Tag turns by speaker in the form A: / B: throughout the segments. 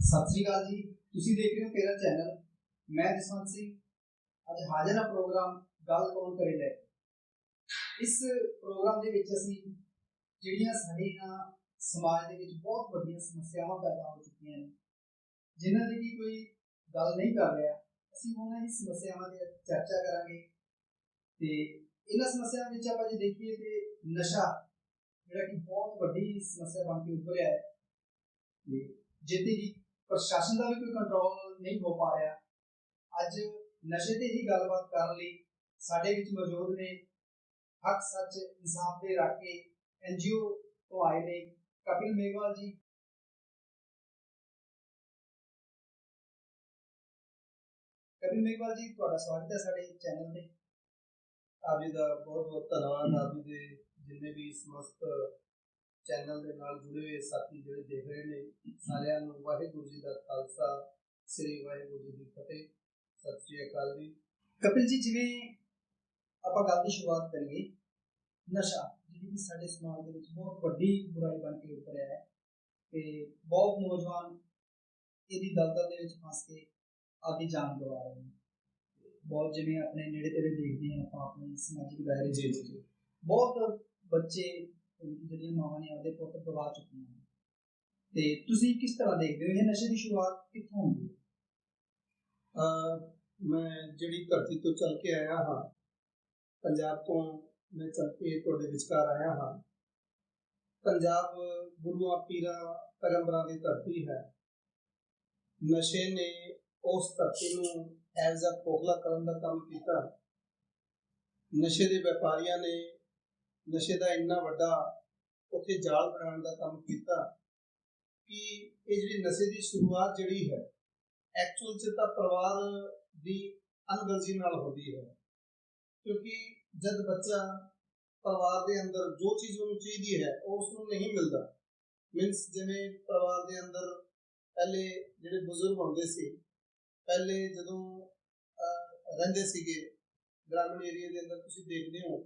A: ਸਤਿ ਸ੍ਰੀ ਅਕਾਲ ਜੀ। ਤੁਸੀਂ ਦੇਖ ਰਹੇ ਹੋ ਤੇਰਾ ਚੈਨਲ। ਮੈਂ ਜਸਵੰਤ ਸਿੰਘ। ਅੱਜ ਹਾਜ਼ਰ ਹਾਂ ਪ੍ਰੋਗਰਾਮ ਗੱਲ ਕੌਣ ਕਰੇ ਲੈ ਇਸ ਪ੍ਰੋਗਰਾਮ ਦੇ ਵਿੱਚ ਅਸੀਂ ਜਿਹੜੀਆਂ ਸਾਡੀਆਂ ਸਮਾਜ ਦੇ ਵਿੱਚ ਬਹੁਤ ਵੱਡੀਆਂ ਸਮੱਸਿਆਵਾਂ ਪੈਦਾ ਹੋ ਚੁੱਕੀਆਂ ਨੇ, ਜਿਨ੍ਹਾਂ ਦੀ ਵੀ ਕੋਈ ਗੱਲ ਨਹੀਂ ਕਰ ਰਿਹਾ, ਅਸੀਂ ਉਹਨਾਂ ਹੀ ਸਮੱਸਿਆਵਾਂ ਦੀ ਚਰਚਾ ਕਰਾਂਗੇ। ਤੇ ਇਹਨਾਂ ਸਮੱਸਿਆਵਾਂ ਵਿੱਚ ਆਪਾਂ ਜੇ ਦੇਖੀਏ ਤੇ ਨਸ਼ਾ, ਜਿਹੜਾ ਕਿ ਬਹੁਤ ਵੱਡੀ ਸਮੱਸਿਆ ਬਣ ਕੇ ਉੱਭਰਿਆ ਹੈ। ਤੇ ਜਿੱਤੇ ਕਿ ਪ੍ਰਸ਼ਾਸਨ ਦਾ ਵੀ ਕੋਈ ਕੰਟਰੋਲ ਨਹੀਂ ਹੋ ਪਾ ਰਿਹਾ। ਅੱਜ ਨਸ਼ੇ ਤੇ ਹੀ ਗੱਲਬਾਤ ਕਰਨ ਲਈ ਸਾਡੇ ਵਿੱਚ ਮੌਜੂਦ ਨੇ ਹੱਕ ਸੱਚ ਇਨਸਾਫ ਦੇ ਰਾਖੇ ਐਨਜੀਓ ਤੋਂ ਆਏ ਨੇ ਕਪਿਲ ਮੇਗਵਾਲ ਜੀ। ਕਪਿਲ ਮੇਗਵਾਲ ਜੀ, ਤੁਹਾਡਾ ਸਵਾਗਤ ਹੈ ਸਾਡੇ ਚੈਨਲ ਤੇ।
B: ਆਪ ਜੀ ਦਾ ਬਹੁਤ ਬਹੁਤ ਧੰਨਵਾਦ। ਆਪ ਜੀ ਦੇ ਜਿੰਨੇ ਵੀ ਸਮਸਤ ਚੈਨਲ ਦੇ ਨਾਲ ਜੁੜੇ ਹੋਏ ਸਾਥੀ ਜਿਹੜੇ ਦੇਖ ਰਹੇ ਨੇ ਸਾਰਿਆਂ ਨੂੰ ਵਾਹਿਗੁਰੂ ਜੀ ਦਾ ਖਾਲਸਾ ਸ੍ਰੀ ਵਾਹਿਗੁਰੂ ਜੀ ਦੀ ਫਤਿਹ। ਸਤਿ ਸ੍ਰੀ ਅਕਾਲ ਜੀ।
A: ਕਪਿਲ ਜੀ ਜਿਵੇਂ ਆਪਾਂ ਗੱਲ ਦੀ ਸ਼ੁਰੂਆਤ ਕਰੀਏ ਨਸ਼ਾ ਜਿਹੜੀ ਕਿ ਸਾਡੇ ਸਮਾਜ ਦੇ ਵਿੱਚ ਬਹੁਤ ਵੱਡੀ ਬੁਰਾਈ ਬਣ ਕੇ ਉੱਪਰਿਆ ਹੈ ਤੇ ਬਹੁਤ ਨੌਜਵਾਨ ਇਹਦੀ ਦਲਦਲ ਦੇ ਵਿੱਚ ਫਸ ਕੇ ਆਪਦੀ ਜਾਨ ਗਵਾ ਰਹੇ ਨੇ। ਬਹੁਤ ਜਿਵੇਂ ਆਪਣੇ ਨੇੜੇ ਤੇੜੇ ਦੇਖਦੇ ਹਾਂ ਆਪਾਂ ਆਪਣੇ ਸਮਾਜਿਕ ਦਾਇਰੇ ਦੇ ਵਿੱਚ। ਬਹੁਤ ਬੱਚੇ ਜਿਹੜੀਆਂ ਮਾਵਾਂ ਨੇ ਆਪਦੇ ਪੁੱਤ ਗਵਾ ਚੁੱਕੀਆਂ ਨੇ। ਤੇ ਤੁਸੀਂ ਕਿਸ ਤਰ੍ਹਾਂ ਦੇਖਦੇ ਹੋ ਇਹ ਨਸ਼ੇ ਦੀ ਸ਼ੁਰੂਆਤ ਕਿੱਥੋਂ ਹੁੰਦੀ ਹੈ?
B: ਅਹ ਮੈਂ ਜਿਹੜੀ ਧਰਤੀ ਤੋਂ ਚੱਲ ਕੇ ਆਇਆ ਹਾਂ, ਪੰਜਾਬ ਤੋਂ ਮੈਂ ਚੱਲ ਕੇ ਤੁਹਾਡੇ ਵਿਚਕਾਰ ਆਇਆ ਹਾਂ। ਪੰਜਾਬ ਗੁਰੂਆਂ, ਪੀਰਾਂ, ਪੈਗੰਬਰਾਂ ਦੀ ਧਰਤੀ ਹੈ। ਨਸ਼ੇ ਨੇ ਉਸ ਧਰਤੀ ਨੂੰ ਐਜ਼ ਅ ਖੋਖਲਾ ਕਰਨ ਦਾ ਕੰਮ ਕੀਤਾ। ਨਸ਼ੇ ਦੇ ਵਪਾਰੀਆਂ ਨੇ ਨਸ਼ੇ ਦਾ ਇੰਨਾ ਵੱਡਾ ਉੱਥੇ ਜਾਲ ਬਣਾਉਣ ਦਾ ਕੰਮ ਕੀਤਾ ਕਿ ਇਹ ਜਿਹੜੀ ਨਸ਼ੇ ਦੀ ਸ਼ੁਰੂਆਤ ਜਿਹੜੀ ਹੈ ਐਕਚੁਅਲ ਚ ਤਾਂ ਪਰਿਵਾਰ ਦੀ ਅਨਗਰਜੀ ਨਾਲ ਹੁੰਦੀ ਹੈ। ਕਿਉਂਕਿ ਜਦ ਬੱਚਾ ਪਰਿਵਾਰ ਦੇ ਅੰਦਰ ਜੋ ਚੀਜ਼ ਉਹਨੂੰ ਚਾਹੀਦੀ ਹੈ ਉਹ ਉਸ ਨੂੰ ਨਹੀਂ ਮਿਲਦਾ। ਮੀਨਸ ਜਿਵੇਂ ਪਰਿਵਾਰ ਦੇ ਅੰਦਰ ਪਹਿਲੇ ਜਿਹੜੇ ਬਜ਼ੁਰਗ ਹੁੰਦੇ ਸੀ, ਪਹਿਲੇ ਜਦੋਂ ਰਹਿੰਦੇ ਸੀਗੇ, ਗ੍ਰਾਮੀਣ ਏਰੀਆ ਦੇ ਅੰਦਰ ਤੁਸੀਂ ਦੇਖਦੇ ਹੋ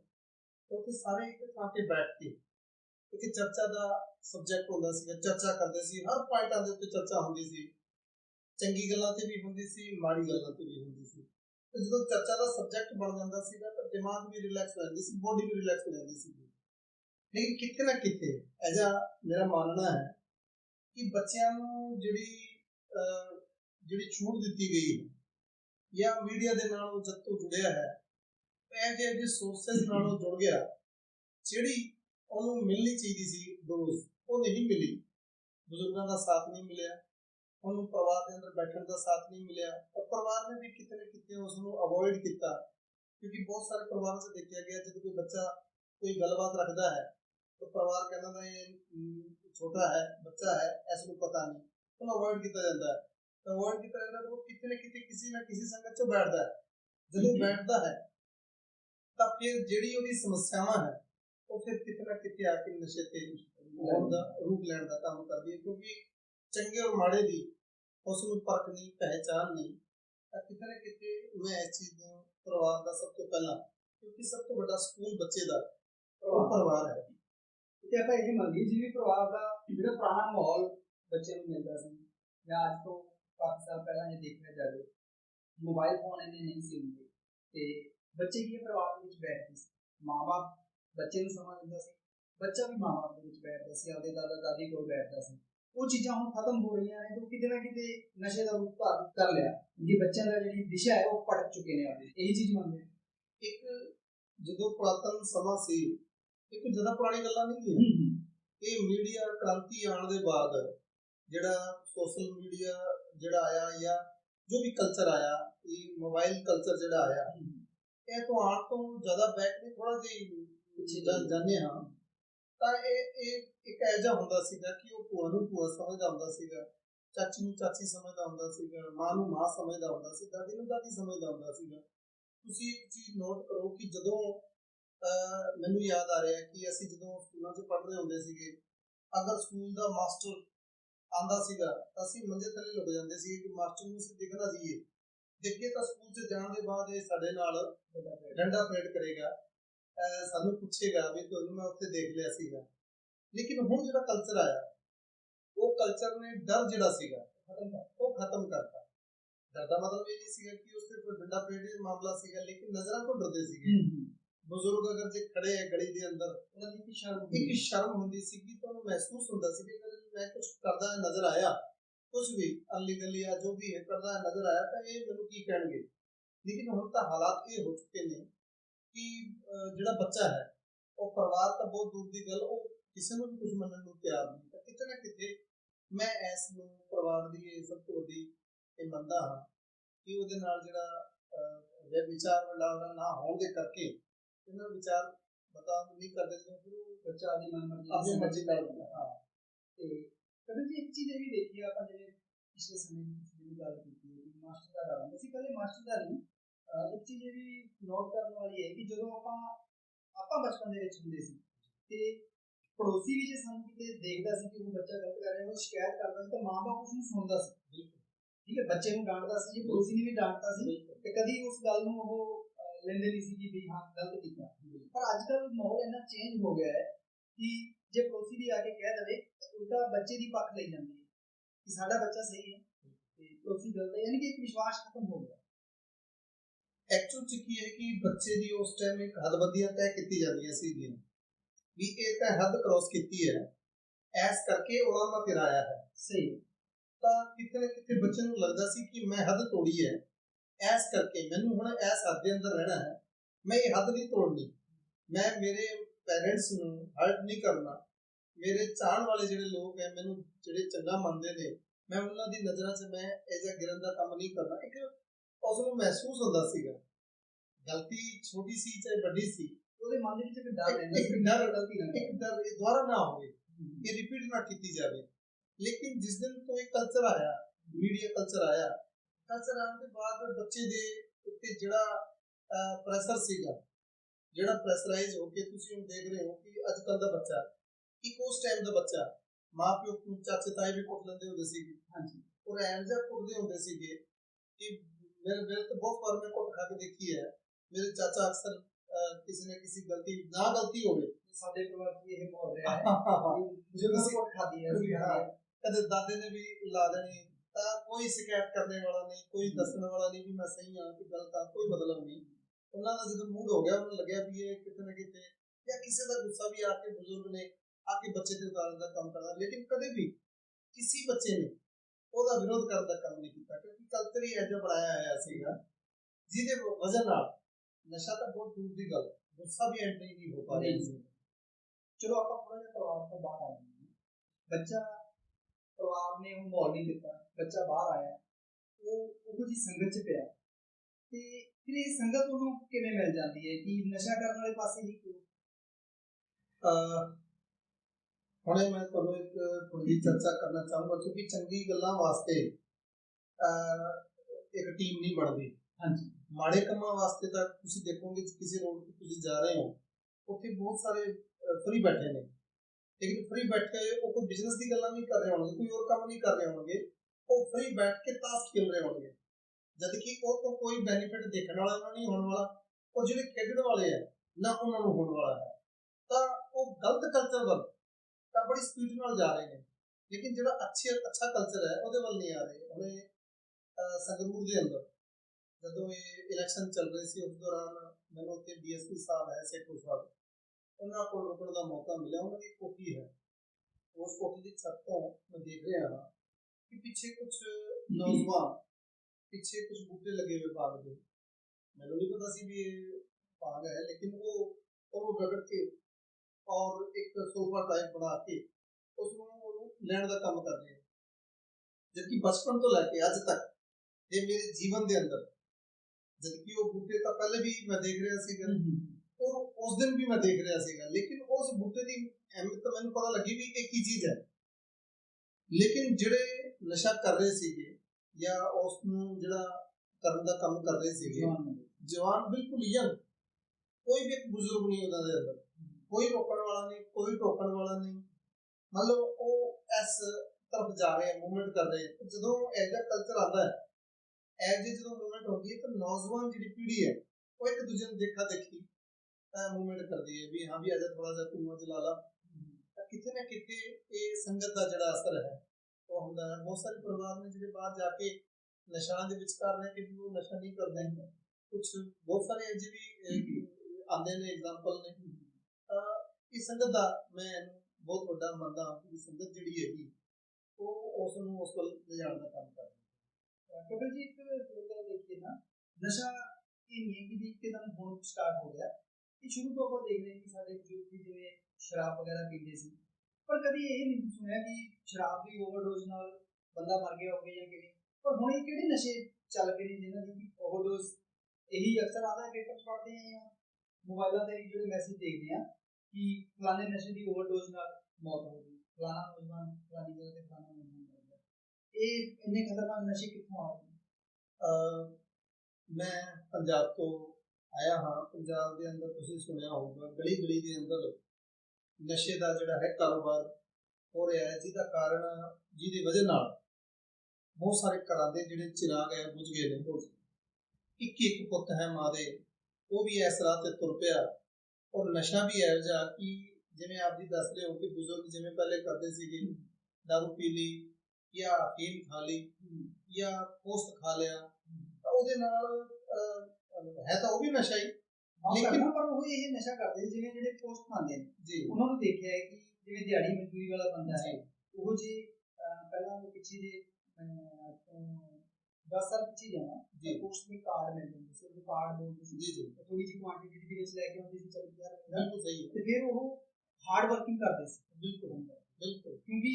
B: ਤਾਂ ਸਾਰੇ ਇੱਕ ਥਾਂ ਤੇ ਬੈਠ ਕੇ ਇੱਕ ਚਰਚਾ ਦਾ ਸਬਜੈਕਟ ਹੁੰਦਾ ਸੀਗਾ, ਚਰਚਾ ਕਰਦੇ ਸੀ, ਹਰ ਪੁਆਇੰਟਾਂ ਦੇ ਉੱਤੇ ਚਰਚਾ ਹੁੰਦੀ ਸੀ। ਚੰਗੀ ਗੱਲਾਂ ਤੇ ਵੀ ਹੁੰਦੀ ਸੀ, ਮਾੜੀ ਗੱਲਾਂ ਤੇ ਵੀ ਹੁੰਦੀ ਸੀ। ਤੇ ਜਦੋਂ ਚਰਚਾ ਦਾ ਸਬਜੈਕਟ ਬਣ ਜਾਂਦਾ ਸੀਗਾ, ਤਾਂ ਦਿਮਾਗ ਵੀ ਰਿਲੈਕਸ ਹੋ ਜਾਂਦੀ ਸੀ ਬੋਡੀ ਵੀ ਰਿਲੈਕਸ ਹੋ ਜਾਂਦੀ ਸੀ। ਲੇਕਿਨ ਕਿਤੇ ਨਾ ਕਿਤੇ ਐਜਾ ਮੇਰਾ ਮੰਨਣਾ ਹੈ ਕਿ ਬੱਚਿਆਂ ਨੂੰ ਜਿਹੜੀ ਜਿਹੜੀ ਛੂਟ ਦਿੱਤੀ ਗਈ ਹੈ ਜਾਂ ਮੀਡੀਆ ਦੇ ਨਾਲ ਉਹ ਜਦ ਤੋਂ ਜੁੜਿਆ ਹੈ ਇਹ ਜਿਹੇ ਸੋਰਸਸ ਨਾਲ ਉਹ ਜੁੜ ਗਿਆ। ਜਿਹੜੀ ਉਹਨੂੰ ਮਿਲਣੀ ਚਾਹੀਦੀ ਸੀ ਡੋਜ਼ ਉਹ ਨਹੀਂ ਮਿਲੀ। ਬਜ਼ੁਰਗਾਂ ਦਾ ਸਾਥ ਨਹੀਂ ਮਿਲਿਆ। ਉਹਨੂੰ ਪਰਿਵਾਰ ਦੇ ਅੰਦਰ ਬੈਠਣ ਦਾ ਸਾਥ ਨਹੀਂ ਮਿਲਿਆ। ਔਰ ਪਰਿਵਾਰ ਨੇ ਵੀ ਕਿਤੇ ਨਾ ਕਿਤੇ ਉਸ ਨੂੰ ਅਵੋਇਡ ਕੀਤਾ। ਕਿਉਂਕਿ ਬਹੁਤ ਸਾਰੇ ਪਰਿਵਾਰਾਂ 'ਚ ਦੇਖਿਆ ਗਿਆ ਜਦੋਂ ਕੋਈ ਬੱਚਾ ਕੋਈ ਗੱਲਬਾਤ ਰੱਖਦਾ ਹੈ ਤਾਂ ਪਰਿਵਾਰ ਕਹਿੰਦਾ ਨਾ ਇਹ ਛੋਟਾ ਹੈ ਬੱਚਾ ਹੈ ਇਸ ਨੂੰ ਪਤਾ ਨਹੀਂ। ਉਹਨੂੰ ਅਵੋਇਡ ਕੀਤਾ ਜਾਂਦਾ ਹੈ। ਤਾਂ ਅਵੋਇਡ ਕੀਤਾ ਜਾਂਦਾ ਤਾਂ ਉਹ ਕਿਤੇ ਨਾ ਕਿਤੇ ਕਿਸੇ ਨਾ ਕਿਸੇ ਸੰਗਤ 'ਚ ਬੈਠਦਾ ਹੈ। ਜਦੋਂ ਬੈਠਦਾ ਹੈ ਤਾਂ ਫਿਰ ਜਿਹੜੀ ਉਹਦੀ ਸਮੱਸਿਆਵਾਂ ਹੈ, ਉਹ ਫਿਰ ਕਿਤੇ ਨਾ ਕਿਤੇ ਆ ਕੇ ਨਸ਼ੇ ਤੇ ਹੋਣ ਰੂਪ ਲੈਣ ਦਾ ਕੰਮ ਕਰਦੀ ਹੈ, ਕਿਉਂਕਿ ਚੰਗੇ ਔਰ ਮਾੜੇ ਦੀ ਉਸ ਨੂੰ ਪਰਖ ਨਹੀਂ ਪਹਿਚਾਨ ਨਹੀਂ, ਤਾਂ ਕਿਤੇ ਨਾ ਕਿਤੇ ਮੈਂ ਇਸ ਚੀਜ਼ ਨੂੰ ਪਰਿਵਾਰ ਦਾ ਸਭ ਤੋਂ ਪਹਿਲਾਂ, ਕਿਉਂਕਿ ਸਭ ਤੋਂ ਵੱਡਾ ਸਕੂਲ ਬੱਚੇ ਦਾ ਉਹ ਪਰਿਵਾਰ ਹੈ।
A: ਤੇ ਆਪਾਂ ਇਹ ਮੰਨੀਏ ਜਿਵੇਂ ਪਰਿਵਾਰ ਦਾ ਜਿਹੜਾ ਪੁਰਾਣਾ ਮਾਹੌਲ ਬੱਚੇ ਨੂੰ ਮਿਲਦਾ ਸੀ, ਜਾਂ ਅੱਜ ਤੋਂ ਕਾਫੀ ਸਾਲ ਪਹਿਲਾਂ ਜੇ ਦੇਖਿਆ ਜਾਵੇ ਮੋਬਾਈਲ ਫੋਨ ਇੰਨੇ ਨਹੀਂ ਸੀ ਹੁੰਦੇ, ਤੇ ਬੱਚੇ ਕੀ ਪਰਿਵਾਰ ਦੇ ਵਿੱਚ ਬੈਠਦੇ ਸੀ। ਮਾਪੇ ਬੱਚੇ ਨੂੰ ਸਮਾਂ ਦਿੰਦਾ ਸੀ। ਬੱਚਾ ਵੀ ਮਾਪੇ ਦੇ ਵਿੱਚ ਬੈਠਦਾ ਸੀ ਆਪਦੇ ਦਾਦਾ ਦਾਦੀ ਕੋਲ ਬੈਠਦਾ ਸੀ। ਉਹ ਚੀਜ਼ਾਂ ਹੁਣ ਖਤਮ ਹੋ ਰਹੀਆਂ ਨੇ ਤੇ ਕਿਤੇ ਨਾ ਕਿਤੇ ਨਸ਼ੇ ਦਾ ਰੂਪ ਧਾਰਨ ਕਰ ਲਿਆ। ਕਿ ਬੱਚਿਆਂ ਦਾ ਜਿਹੜੀ ਦਿਸ਼ਾ ਹੈ ਉਹ ਭਟਕ ਚੁੱਕੇ ਨੇ ਆਪਦੇ। ਇਹੀ ਚੀਜ਼ ਮੰਨਦੇ।
B: ਇੱਕ ਜਦੋਂ ਪੁਰਾਤਨ ਸਮਾਂ ਸੀ ਇਹ ਕੋਈ ਜ਼ਿਆਦਾ ਪੁਰਾਣੀ ਗੱਲਾਂ ਨਹੀਂ ਹੈ ਇਹ ਮੀਡੀਆ ਕ੍ਰਾਂਤੀ ਆਉਣ ਦੇ ਬਾਅਦ ਜਿਹੜਾ ਸੋਸ਼ਲ ਮੀਡੀਆ ਜਿਹੜਾ ਆਇਆ ਜਾਂ ਜੋ ਵੀ ਕਲਚਰ ਆਇਆ ਇਹ ਮੋਬਾਈਲ ਕਲਚਰ ਜਿਹੜਾ ਆਇਆ ਇਹ ਤੋਂ ਤੋਂ ਜ਼ਿਆਦਾ ਬੈਕ ਨਹੀਂ ਥੋੜਾ ਜਿਹਾ ਪਿੱਛੇ ਜਾ- ਜਾਂਦੇ ਹਾਂ। ਤਾਂ ਇਹ ਇਹ ਇੱਕ ਐਜਾ ਹੁੰਦਾ ਸੀਗਾ ਕਿ ਉਹ ਭੂਆ ਨੂੰ ਭੂਆ ਸਮਝਦਾ ਹੁੰਦਾ ਸੀਗਾ, ਚਾਚੀ ਨੂੰ ਚਾਚੀ ਸਮਝਦਾ ਹੁੰਦਾ ਸੀਗਾ, ਮਾਂ ਨੂੰ ਮਾਂ ਸਮਝਦਾ ਹੁੰਦਾ ਸੀ, ਦਾਦੀ ਨੂੰ ਦਾਦੀ ਸਮਝਦਾ ਹੁੰਦਾ ਸੀਗਾ। ਤੁਸੀਂ ਇੱਕ ਚੀਜ਼ ਨੋਟ ਕਰੋ ਕਿ ਜਦੋਂ ਮੈਨੂੰ ਯਾਦ ਆ ਰਿਹਾ ਕਿ ਅਸੀਂ ਜਦੋਂ ਸਕੂਲਾਂ 'ਚ ਪੜ੍ਹਦੇ ਹੁੰਦੇ ਸੀਗੇ, ਅਗਰ ਸਕੂਲ ਦਾ ਮਾਸਟਰ ਆਂਦਾ ਸੀਗਾ, ਤਾਂ ਅਸੀਂ ਮੰਜੇ ਥੱਲੇ ਲੁਕ ਜਾਂਦੇ ਸੀ ਕਿ ਮਾਸਟਰ ਨੂੰ ਅਸੀਂ ਦਿਖਣਾ ਜਾਈਏ ਦੇਖੀਏ ਤਾਂ ਸਕੂਲ 'ਚ ਜਾਣ ਦੇ ਬਾਅਦ ਇਹ ਸਾਡੇ ਨਾਲ ਡੰਡਾ ਪਰੇਡ ਕਰੇਗਾ। ਸਾਨੂੰ ਪੁੱਛੇਗਾ ਵੀ ਤੁਹਾਨੂੰ ਮੈਂ ਉੱਥੇ ਦੇਖ ਲਿਆ ਸੀਗਾ। ਲੇਕਿਨ ਹੁਣ ਜਿਹੜਾ ਕਲਚਰ ਆਇਆ ਉਹ ਕਲਚਰ ਨੇ ਡਰ ਜਿਹੜਾ ਸੀਗਾ ਉਹ ਖਤਮ ਕਰਤਾ। ਡਰ ਦਾ ਮਤਲਬ ਇਹ ਨਹੀਂ ਸੀਗਾ ਕਿ ਉਸ ਤੇ ਕੋਈ ਡੰਡਾ ਪੇੜੇ ਮਾਮਲਾ ਸੀਗਾ ਲੇਕਿਨ ਨਜ਼ਰਾਂ ਤੋਂ ਡਰਦੇ ਸੀਗੇ। ਬਜ਼ੁਰਗ ਅਗਰ ਜੇ ਖੜੇ ਹੈ ਗਲੀ ਦੇ ਅੰਦਰ
A: ਉਹਨਾਂ ਦੀ ਇੱਕ ਸ਼ਰਮ
B: ਇੱਕ ਸ਼ਰਮ ਹੁੰਦੀ ਸੀਗੀ ਤਾਂ ਉਹਨੂੰ ਮਹਿਸੂਸ ਹੁੰਦਾ ਸੀ ਕਿ ਮੈਂ ਕੁਝ ਕਰਦਾ ਨਜ਼ਰ ਆਇਆ। ਕੁਝ ਵੀ ਅਨਲੀਗਲੀ ਆ ਜੋ ਵੀ ਹੈ ਕਰਦਾ ਨਜ਼ਰ ਆਇਆ ਤਾਂ ਇਹ ਮੈਨੂੰ ਕੀ ਕਹਿਣਗੇ? ਲੇਕਿਨ ਹੁਣ ਤਾਂ ਹਾਲਾਤ ਇਹ ਹੋ ਚੁੱਕੇ ਨੇ ਕਿ ਜਿਹੜਾ ਬੱਚਾ ਹੈ ਉਹ ਪਰਿਵਾਰ ਤਾਂ ਬਹੁਤ ਦੂਰ ਦੀ ਗੱਲ ਉਹ ਕਿਸੇ ਨੂੰ ਵੀ ਕੁਝ ਮੰਨਣ ਨੂੰ ਤਿਆਰ ਨਹੀਂ ਤਾਂ ਕਿਤੇ ਨਾ ਕਿਤੇ ਮੈਂ ਇਸ ਨੂੰ ਪਰਿਵਾਰ ਦੀ ਇਹ ਸਭ ਤੋਂ ਵੱਡੀ ਇਹ ਮੰਨਦਾ ਹਾਂ ਕਿ ਉਹਦੇ ਨਾਲ ਜਿਹੜਾ ਵੈ ਵਿਚਾਰ ਵੰਡਾਵਣਾ ਨਾ ਹੋਣ ਦੇ ਕਰਕੇ ਇਹਨਾਂ ਵਿਚਾਰ ਬਤਾ ਨਹੀਂ ਕਰਦੇ ਜਦੋਂ ਫਿਰ
A: ਬੱਚਾ ਆਪਣੀ ਮਨਮਰਜ਼ੀ
B: ਆਪਣੀ ਮਰਜ਼ੀ ਕਰ ਲੈਂਦਾ
A: ਹਾਂ। ਤੇ ਕਦੇ ਜੀ ਇੱਕ ਚੀਜ਼ ਇਹ ਵੀ ਦੇਖੀ ਆ ਆਪਾਂ ਜਿਵੇਂ ਪਿਛਲੇ ਸਮੇਂ ਦੀ ਦੀ ਗੱਲ ਕੀਤੀ ਹੈ ਮਾਸਟਰ ਦਾ ਡਰ ਹੁੰਦਾ ਸੀ ਕੱਲੇ ਮਾਸਟਰ ਦਾ ਨਹੀਂ ਇੱਕ ਚੀਜ਼ ਇਹ ਵੀ ਨੋਟ ਕਰਨ ਵਾਲੀ ਹੈ ਕਿ ਜਦੋਂ ਆਪਾਂ ਆਪਾਂ ਬਚਪਨ ਦੇ ਵਿੱਚ ਹੁੰਦੇ ਸੀ ਤੇ ਪੜੋਸੀ ਵੀ ਜੇ ਸਾਨੂੰ ਕਿਤੇ ਦੇਖਦਾ ਸੀ ਕਿ ਉਹ ਬੱਚਾ ਗਲਤ ਕਰ ਰਿਹਾ ਉਹ ਸ਼ਿਕਾਇਤ ਕਰਦਾ ਸੀ ਤਾਂ ਮਾਂ-ਬਾਪ ਉਸ ਨੂੰ ਸੁਣਦਾ ਸੀ। ਠੀਕ ਹੈ ਬੱਚੇ ਨੂੰ ਡਾਂਟਦਾ ਸੀ ਜੇ ਪੜੋਸੀ ਨੇ ਵੀ ਡਾਂਟਦਾ ਸੀ ਤੇ ਕਦੀ ਉਸ ਗੱਲ ਨੂੰ ਉਹ ਲੈਂਦੇ ਨਹੀਂ ਸੀ ਕਿ ਵੀ ਹਾਂ ਗਲਤ ਕੀਤਾ। ਪਰ ਅੱਜ ਕੱਲ ਮਾਹੌਲ ਇੰਨਾ ਚੇਂਜ ਹੋ ਗਿਆ ਹੈ ਕਿ ਜੇ ਪੜੋਸੀ ਵੀ ਆ ਕੇ ਕਹਿ ਦੇਵੇ ਉਲਟਾ ਬੱਚੇ ਦੀ ਪੱਖ ਲਈ ਜਾਂਦੀ ਹੈ ਕਿ ਸਾਡਾ ਬੱਚਾ ਸਹੀ ਹੈ ਤੇ ਪੜੋਸੀ ਗਲਤ ਹੈ ਯਾਨੀ ਕਿ ਇੱਕ ਵਿਸ਼ਵਾਸ ਖਤਮ ਹੋ ਗਿਆ।
B: ਐਕਚੁਅਲ ਚ ਕੀ ਹੈ ਕਿ ਬੱਚੇ ਦੀ ਉਸ ਟਾਈਮ ਇੱਕ ਹੱਦਬੰਦੀਆਂ ਤੈਅ ਕੀਤੀ ਜਾਂਦੀਆਂ ਸੀਗੀਆਂ ਵੀ ਇਹ ਤਾਂ ਹੱਦ ਕ੍ਰੋਸ ਕੀਤੀ ਹੈ। ਐਸ ਕਰਕੇ ਉਲਾਮਾ ਤੇਰਾ ਆਇਆ ਹੈ।
A: ਸਹੀ
B: ਤਾਂ ਕਿਤੇ ਨਾ ਕਿਤੇ ਬੱਚੇ ਨੂੰ ਲੱਗਦਾ ਸੀ ਕਿ ਮੈਂ ਹੱਦ ਤੋੜੀ ਹੈ। ਐਸ ਕਰਕੇ ਮੈਨੂੰ ਹੁਣ ਐਸ ਹੱਦ ਦੇ ਅੰਦਰ ਰਹਿਣਾ ਹੈ। ਮੈਂ ਇਹ ਹੱਦ ਨਹੀਂ ਤੋੜਨੀ। ਮੈਂ ਮੇਰੇ ਪੈਰੈਂਟਸ ਨੂੰ ਹਰਟ ਨਹੀਂ ਕਰਨਾ। ਮੇਰੇ ਚਾਹਣ ਵਾਲੇ ਜਿਹੜੇ ਲੋਕ ਹੈ ਮੈਨੂੰ ਜਿਹੜੇ ਚੰਗਾ ਮੰਨਦੇ ਨੇ ਮੈਂ ਉਹਨਾਂ ਦੀ ਨਜ਼ਰਾਂ 'ਚ ਮੈਂ ਐਜਾ ਗਿਰਨ ਦਾ ਕੰਮ ਨਹੀਂ ਕਰਨਾ ਇੱਕ ਉਸ ਨੂੰ ਮਹਿਸੂਸ ਹੁੰਦਾ ਸੀਗਾ। ਗਲਤੀ ਛੋਟੀ ਸੀ ਚਾਹੇ ਵੱਡੀ ਸੀ
A: ਉਹਦੇ ਮਨ ਦੇ ਵਿੱਚ ਇੱਕ ਡਰ ਰਹਿੰਦਾ ਸੀ।
B: ਡਰ-
A: ਗਲਤੀ ਨਾ
B: ਇੱਕ ਡਰ ਇਹ ਦੁਬਾਰਾ ਨਾ ਹੋਵੇ। ਇਹ ਰਿਪੀਟ ਨਾ ਕੀਤੀ ਜਾਵੇ। ਲੇਕਿਨ ਜਿਸ ਦਿਨ ਤੋਂ ਇਹ ਕਲਚਰ ਆਇਆ ਮੀਡੀਆ ਕਲਚਰ ਆਇਆ ਕਲਚਰ ਆਉਣ ਦੇ ਬਾਅਦ ਬੱਚੇ ਦੇ ਉੱਤੇ ਜਿਹੜਾ ਪ੍ਰੈਸ਼ਰ ਸੀਗਾ ਜਿਹੜਾ ਪ੍ਰੈਸ਼ਰਾਈਜ਼ ਹੋ ਕੇ ਤੁਸੀਂ ਹੁਣ ਦੇਖ ਰਹੇ ਹੋ ਕਿ ਅੱਜ ਕੱਲ ਦਾ ਬੱਚਾ ਇੱਕ ਉਸ ਟਾਈਮ ਦਾ ਬੱਚਾ ਮਾਂ ਪਿਓ ਨੂੰ ਚਾਚੇ ਤਾਏ ਵੀ ਕੁੱਟ ਲੈਂਦੇ ਹੁੰਦੇ ਸੀ
A: ਹਾਂਜੀ।
B: ਔਰ ਐਂ ਜਿਹਾ ਕੁੱਟਦੇ ਹੁੰਦੇ ਸੀਗੇ ਕਿ ਮੇਰੇ ਮੇਰੇ ਤੋਂ ਬਹੁਤ ਵਾਰ ਮੈਂ ਕੁੱਟ ਖਾ ਕੇ ਦੇਖੀ ਹੈ। ਮੇਰੇ ਚਾਚਾ ਅਕਸਰ ਕਿਸੇ ਨੇ ਕਿਸੇ ਗਲਤੀ ਨਾ ਗਲਤੀ ਹੋਵੇ।
A: ਸਾਡੇ ਪਰਿਵਾਰ ਵੀ ਇਹ ਮਾਹੌਲ ਰਿਹਾ ਹੈ ਬਜ਼ੁਰਗਾਂ ਨੂੰ ਕੋਟ ਖਾਦੀ ਹੈ ਅਸੀਂ
B: ਕਦੇ ਦਾਦੇ ਨੇ ਵੀ ਲਾ ਦੇਣੀ ਤਾਂ ਕੋਈ ਸ਼ਿਕਾਇਤ ਕਰਨੇ ਵਾਲਾ ਨਹੀਂ ਕੋਈ ਦੱਸਣ ਵਾਲਾ ਨਹੀਂ ਵੀ ਮੈਂ ਸਹੀ ਹਾਂ ਕਿ ਗਲਤ ਹਾਂ ਕੋਈ ਮਤਲਬ ਨਹੀਂ। ਉਹਨਾਂ ਦਾ ਜਦੋਂ ਮੂਡ ਹੋ ਗਿਆ, ਉਹਨੂੰ ਲੱਗਿਆ ਵੀ ਇਹ ਕਿਤੇ ਨਾ ਕਿਤੇ ਜਾਂ ਕਿਸੇ ਦਾ ਗੁੱਸਾ ਵੀ ਆ ਕੇ ਬਜ਼ੁਰਗ ਨੇ ਆ ਕੇ ਬੱਚੇ ਤੇ ਉਤਾਰਨ ਦਾ ਕੰਮ ਕਰਦਾ ਲੇਕਿਨ ਕਦੇ ਵੀ ਕਿਸੇ ਬੱਚੇ ਨੇ ਉਹਦਾ ਵਿਰੋਧ ਕਰਨ ਦਾ ਕੰਮ ਨਹੀਂ ਕੀਤਾ। ਕਿਉਂਕਿ ਕਲਚਰ ਹੀ ਐਜਾ ਬਣਾਇਆ ਹੋਇਆ ਸੀਗਾ, ਜਿਹਦੇ ਵਜ੍ਹਾ ਨਾਲ ਨਸ਼ਾ ਤਾਂ ਬਹੁਤ ਦੂਰ ਦੀ ਗੱਲ, ਗੁੱਸਾ ਵੀ ਐਂਟਰੀ ਨਹੀਂ ਹੋ ਪਾ ਰਿਹਾ। ਸੀ
A: ਚਲੋ ਆਪਾਂ ਥੋੜਾ ਜਿਹਾ ਪਰਿਵਾਰ ਤੋਂ ਬਾਹਰ ਆ ਜਾਂਦੇ ਬੱਚਾ ਪਰਿਵਾਰ ਨੇ ਉਹ ਮਾਹੌਲ ਨਹੀਂ ਦਿੱਤਾ, ਬੱਚਾ ਬਾਹਰ ਆਇਆ, ਉਹ ਉਹ ਜੀ ਸੰਗਤ ਚ ਪਿਆ। ਤੇ ਫਿਰ ਇਹ ਸੰਗਤ ਉਹਨੂੰ ਕਿਵੇਂ ਮਿਲ ਜਾਂਦੀ ਹੈ ਕਿ ਨਸ਼ਾ ਕਰਨ ਵਾਲੇ ਪਾਸੇ ਹੀ ਕਿਉਂ
B: ਅਹ ਹੁਣੇ ਮੈਂ ਤੁਹਾਨੂੰ ਇੱਕ ਥੋੜੀ ਜਿਹੀ ਚਰਚਾ ਕਰਨਾ ਚਾਹੂੰਗਾ ਕਿਉਂਕਿ ਚੰਗੀ ਗੱਲਾਂ ਵਾਸਤੇ ਅਹ ਇੱਕ ਟੀਮ ਨਹੀਂ ਬਣਦੀ
A: ਹਾਂਜੀ
B: ਮਾੜੇ ਕੰਮਾਂ ਵਾਸਤੇ ਤਾਂ ਤੁਸੀਂ ਦੇਖੋਗੇ ਕਿ ਕਿਸੇ ਰੋਡ ਤੇ ਤੁਸੀਂ ਜਾ ਰਹੇ ਹੋ ਉੱਥੇ ਬਹੁਤ ਸਾਰੇ ਫ੍ਰੀ ਬੈਠੇ ਨੇ ਲੇਕਿਨ ਫ੍ਰੀ ਬੈਠੇ ਉਹ ਕੋਈ ਬਿਜ਼ਨਸ ਦੀ ਗੱਲਾਂ ਨਹੀਂ ਕਰ ਰਹੇ ਹੋਣਗੇ ਕੋਈ ਹੋਰ ਕੰਮ ਨਹੀਂ ਕਰ ਰਹੇ ਹੋਣਗੇ ਉਹ ਫ੍ਰੀ ਬੈਠ ਕੇ ਤਾਸ਼ ਖੇਡ ਰਹੇ ਹੋਣਗੇ ਜਦ ਕਿ ਉਹ ਤੋਂ ਕੋਈ ਬੈਨੀਫਿਟ ਦੇਖਣ ਵਾਲਾ ਉਹਨਾਂ ਨਹੀਂ ਹੋਣ ਵਾਲਾ। ਉਹ ਜਿਹੜੇ ਖੇਡਣ ਵਾਲੇ ਆ, ਨਾ ਉਹਨਾਂ ਨੂੰ ਹੋਣ ਵਾਲਾ ਹੈ। ਤਾਂ ਉਹ ਗਲਤ ਕਲਚਰ ਵੱਲ ਤਾਂ ਬੜੀ ਸਪੀਡ ਨਾਲ ਜਾ ਰਹੇ ਨੇ। ਲੇਕਿਨ ਜਿਹੜਾ ਅੱਛੇ, ਅੱਛਾ ਕਲਚਰ ਹੈ, ਉਹਦੇ ਵੱਲ ਨਹੀਂ ਆ ਰਹੇ। ਉਹਨੇ ਸੰਗਰੂਰ ਦੇ ਅੰਦਰ ਜਦੋਂ ਇਹ ਇਲੈਕਸ਼ਨ ਚੱਲ ਰਹੇ ਸੀ, ਉਸ ਦੌਰਾਨ ਮੈਨੂੰ ਉੱਥੇ ਡੀਐਸਪੀ ਸਾਹਿਬ ਹੈ ਸੇਖੂ ਸਾਹਿਬ, ਉਹਨਾਂ ਕੋਲ ਰੁਕਣ ਦਾ ਮੌਕਾ ਮਿਲਿਆ। ਉਹਨਾਂ ਦੀ ਕੋਠੀ ਹੈ। ਉਸ ਕੋਠੀ ਦੀ ਛੱਤ ਤੋਂ ਮੈਂ ਦੇਖ ਰਿਹਾ ਹਾਂ ਕਿ ਪਿੱਛੇ ਕੁਝ ਨੌਜਵਾਨ ਪਿੱਛੇ ਕੁਝ ਬੂਟੇ ਲੱਗੇ ਹੋਏ ਬਾਗ ਦੇ। ਮੈਨੂੰ ਨਹੀਂ ਪਤਾ ਸੀ ਵੀ ਇਹ ਬਾਗ ਹੈ ਲੇਕਿਨ ਉਹ ਉਹਨੂੰ ਰਗੜ ਕੇ ਔਰ ਇੱਕ ਸੋਫਾ ਟਾਈਪ ਬਣਾ ਕੇ ਉਸ ਨੂੰ ਉਹਨੂੰ ਲੈਣ ਦਾ ਕੰਮ ਕਰ ਰਹੇ। ਜਦਕਿ ਬਚਪਨ ਤੋਂ ਲੈ ਕੇ ਅੱਜ ਤੱਕ ਇਹ ਮੇਰੇ ਜੀਵਨ ਦੇ ਅੰਦਰ ਜਦਕਿ ਉਹ ਬੂਟੇ ਤਾਂ ਪਹਿਲੇ ਵੀ ਮੈਂ ਦੇਖ ਰਿਹਾ ਸੀਗਾ ਔਰ ਉਸ ਦਿਨ ਵੀ ਮੈਂ ਦੇਖ ਰਿਹਾ ਸੀਗਾ ਲੇਕਿਨ ਉਸ ਬੂਟੇ ਦੀ ਅਹਿਮੀਅਤ ਤਾਂ ਮੈਨੂੰ ਪਤਾ ਲੱਗੀ ਵੀ ਇਹ ਕੀ ਚੀਜ਼ ਹੈ। ਲੇਕਿਨ ਜਿਹੜੇ ਨਸ਼ਾ ਕਰ ਰਹੇ ਸੀਗੇ ਜਾਂ ਉਸ ਨੂੰ ਜਿਹੜਾ ਕਰਨ ਦਾ ਕੰਮ ਕਰ ਰਹੇ ਸੀਗੇ। ਜਵਾਨ ਬਿਲਕੁਲ ਯੰਗ ਕੋਈ ਵੀ ਬਜ਼ੁਰਗ ਨਹੀਂ ਉਹਨਾਂ ਦੇ ਅੰਦਰ। ਕੋਈ ਰੋਕਣ ਵਾਲਾ ਨਹੀਂ ਕੋਈ ਟੋਕਣ ਵਾਲਾ ਨਹੀਂ। ਮਤਲਬ ਉਹ ਇਸ ਤਰਫ ਜਾ ਰਹੇ ਮੂਵਮੈਂਟ ਕਰ ਰਹੇ। ਤੇ ਜਦੋਂ ਐਜਾ ਕਲਚਰ ਆਉਂਦਾ ਹੈ ਐਜ ਜਦੋਂ ਮੂਵਮੈਂਟ ਹੁੰਦੀ ਹੈ ਤਾਂ ਨੌਜਵਾਨ ਜਿਹੜੀ ਪੀੜ੍ਹੀ ਹੈ ਉਹ ਇੱਕ ਦੂਜੇ ਨੂੰ ਦੇਖਾ ਦੇਖੀ ਮੂਵਮੈਂਟ ਕਰਦੀ ਹੈ ਵੀ ਹਾਂ ਵੀ ਅਜਾ ਥੋੜਾ ਜਿਹਾ ਤੂੰ ਜਲਾ ਲਾ। ਤਾਂ ਕਿਤੇ ਨਾ ਕਿਤੇ ਇਹ ਸੰਗਤ ਦਾ ਜਿਹੜਾ ਅਸਰ ਹੈ ਉਹ ਹੁੰਦਾ ਹੈ। ਬਹੁਤ ਸਾਰੇ ਪਰਿਵਾਰ ਨੇ ਜਿਹੜੇ ਬਾਹਰ ਜਾ ਕੇ ਨਸ਼ਾ ਦੇ ਵਿਚਕਾਰ ਰਹਿ ਕੇ ਵੀ ਉਹ ਨਸ਼ਾ ਨਹੀਂ ਕਰਦੇ ਕੁਝ ਬਹੁਤ ਸਾਰੇ ਅਜੇ ਵੀ ਆਉਂਦੇ ਨੇ ਐਗਜ਼ਾਮਪਲ ਨੇ। ਤਾਂ ਸੰਗਤ ਦਾ ਮੈਂ ਬਹੁਤ ਵੱਡਾ ਮੰਨਦਾ ਕਿ ਸੰਗਤ ਜਿਹੜੀ ਹੈਗੀ, ਉਹ ਉਸ ਨੂੰ ਉਸ ਵੱਲ ਲਿਜਾਣ ਦਾ ਕੰਮ ਕਰਦੀ ਹੈ।
A: ਕਪਿਲ ਜੀ, ਇੱਕ ਗੱਲ ਦੇਖੀਏ ਨਾ। ਨਸ਼ਾ ਇਹ ਨਹੀਂ ਹੈ ਕਿ ਵੀ ਹੁਣ ਸਟਾਰਟ ਹੋ ਗਿਆ। ਇਹ ਸ਼ੁਰੂ ਤੋਂ ਆਪਾਂ ਦੇਖ ਰਹੇ ਕਿ ਸਾਡੇ ਬਜ਼ੁਰਗ ਵੀ ਜਿਵੇਂ ਸ਼ਰਾਬ ਵਗੈਰਾ ਪੀਂਦੇ ਸੀ। ਪਰ ਕਦੀ ਇਹ ਨਹੀਂ ਸੁਣਿਆ ਕਿ ਸ਼ਰਾਬ ਦੀ ਓਵਰਡੋਜ਼ ਨਾਲ ਬੰਦਾ ਮਰ ਗਿਆ ਹੋਵੇ ਜਾਂ ਕਿਵੇਂ। ਪਰ ਹੁਣ ਇਹ ਕਿਹੜੇ ਨਸ਼ੇ ਚੱਲ ਪਏ ਨੇ ਜਿਨ੍ਹਾਂ ਦੀ ਓਵਰਡੋਜ਼ ਇਹੀ ਅਕਸਰ ਆਦਾ ਪੇਪਰ ਪੜ੍ਹਦੇ ਆ ਜਾਂ ਮੋਬਾਈਲਾਂ ਤੇ ਜਿਹੜੇ ਮੈਸੇਜ ਦੇਖਦੇ ਆ ਕਿ ਫਲਾਣੇ ਨਸ਼ੇ ਦੀ ਓਵਰਡੋਜ਼ ਨਾਲ ਮੌਤ ਹੋ ਗਈ। ਫਲਾਣਾ ਨੌਜਵਾਨ, ਫਲਾਣੀ ਜਗ੍ਹਾ ਤੇ ਫਲਾਣਾ ਨੌਜਵਾਨ ਮਰ ਗਿਆ। ਇਹ ਇੰਨੇ ਖਤਰਨਾਕ ਨਸ਼ੇ ਕਿੱਥੋਂ ਆ ਰਹੇ
B: ਮੈਂ ਪੰਜਾਬ ਤੋਂ ਆਇਆ ਹਾਂ। ਪੰਜਾਬ ਦੇ ਅੰਦਰ ਤੁਸੀਂ ਸੁਣਿਆ ਹੋਊਗਾ ਗਲੀ ਗਲੀ ਦੇ ਅੰਦਰ ਨਸ਼ੇ ਦਾ ਜਿਹੜਾ ਹੈ ਕਾਰੋਬਾਰ ਹੋ ਰਿਹਾ ਹੈ, ਜਿਹਦਾ ਕਾਰਨ ਜਿਹਦੀ ਵਜ੍ਹਾ ਨਾਲ ਬਹੁਤ ਸਾਰੇ ਘਰਾਂ ਦੇ ਜਿਹੜੇ ਚਿਰਾਗ ਹੈ, ਬੁਝ ਗਏ ਨੇ ਉਹ ਇੱਕ ਇੱਕ ਪੁੱਤ ਹੈ ਮਾਂ ਦੇ, ਉਹ ਵੀ ਇਸ ਰਾਹ ਤੇ ਤੁਰ ਪਿਆ। ਔਰ ਨਸ਼ਾ ਵੀ ਇਹੋ ਜਿਹਾ ਕਿ ਜਿਵੇਂ ਆਪ ਜੀ ਦੱਸ ਰਹੇ ਹੋ ਕਿ ਬਜ਼ੁਰਗ ਜਿਵੇਂ ਪਹਿਲੇ ਕਰਦੇ ਸੀਗੇ, ਦਾਰੂ ਪੀ ਲਈ ਜਾਂ ਅਫੀਮ ਖਾ ਲਈ ਜਾਂ ਪੋਸਟ ਖਾ ਲਿਆ, ਤਾਂ ਉਹਦੇ ਨਾਲ ਹੈ ਤਾਂ ਉਹ ਵੀ ਨਸ਼ਾ ਹੀ।
A: ਲੇਕਿਨ ਪਰ ਉਹ ਇਹ ਨਸ਼ਾ ਕਰਦੇ ਜਿਵੇਂ ਜਿਹੜੇ ਪੋਸਟ ਪਾਉਂਦੇ ਨੇ।
B: ਜੀ।
A: ਉਹਨਾਂ ਨੂੰ ਦੇਖਿਆ ਹੈ ਕਿ ਜਿਵੇਂ ਦਿਹਾੜੀ ਮਜ਼ਦੂਰੀ ਵਾਲਾ ਬੰਦਾ ਹੈ ਉਹ ਜੇ ਪਹਿਲਾਂ ਉਹ ਪਿੱਛੇ ਜੇ 10 ਸਾਲ ਪਿੱਛੇ ਜਾਣਾ
B: ਜੀ।
A: ਪੋਸਟ ਨੇ ਕਾਰਡ ਮਿਲਦੇ ਨੇ ਸਿਰ ਕਾਰਡ ਬੋਲਦੇ ਸੀ
B: ਜੀ ਜੀ।
A: ਥੋੜੀ ਜਿਹੀ ਕੁਆਂਟੀਟੀ ਦੇ ਵਿੱਚ ਲੈ ਕੇ ਆਉਂਦੇ ਸੀ ਚੱਲ ਯਾਰ
B: ਬਿਲਕੁਲ ਸਹੀ
A: ਤੇ ਫਿਰ ਉਹ ਹਾਰਡ ਵਰਕਿੰਗ ਕਰਦੇ ਸੀ।
B: ਬਿਲਕੁਲ। ਬਿਲਕੁਲ।
A: ਕਿਉਂਕਿ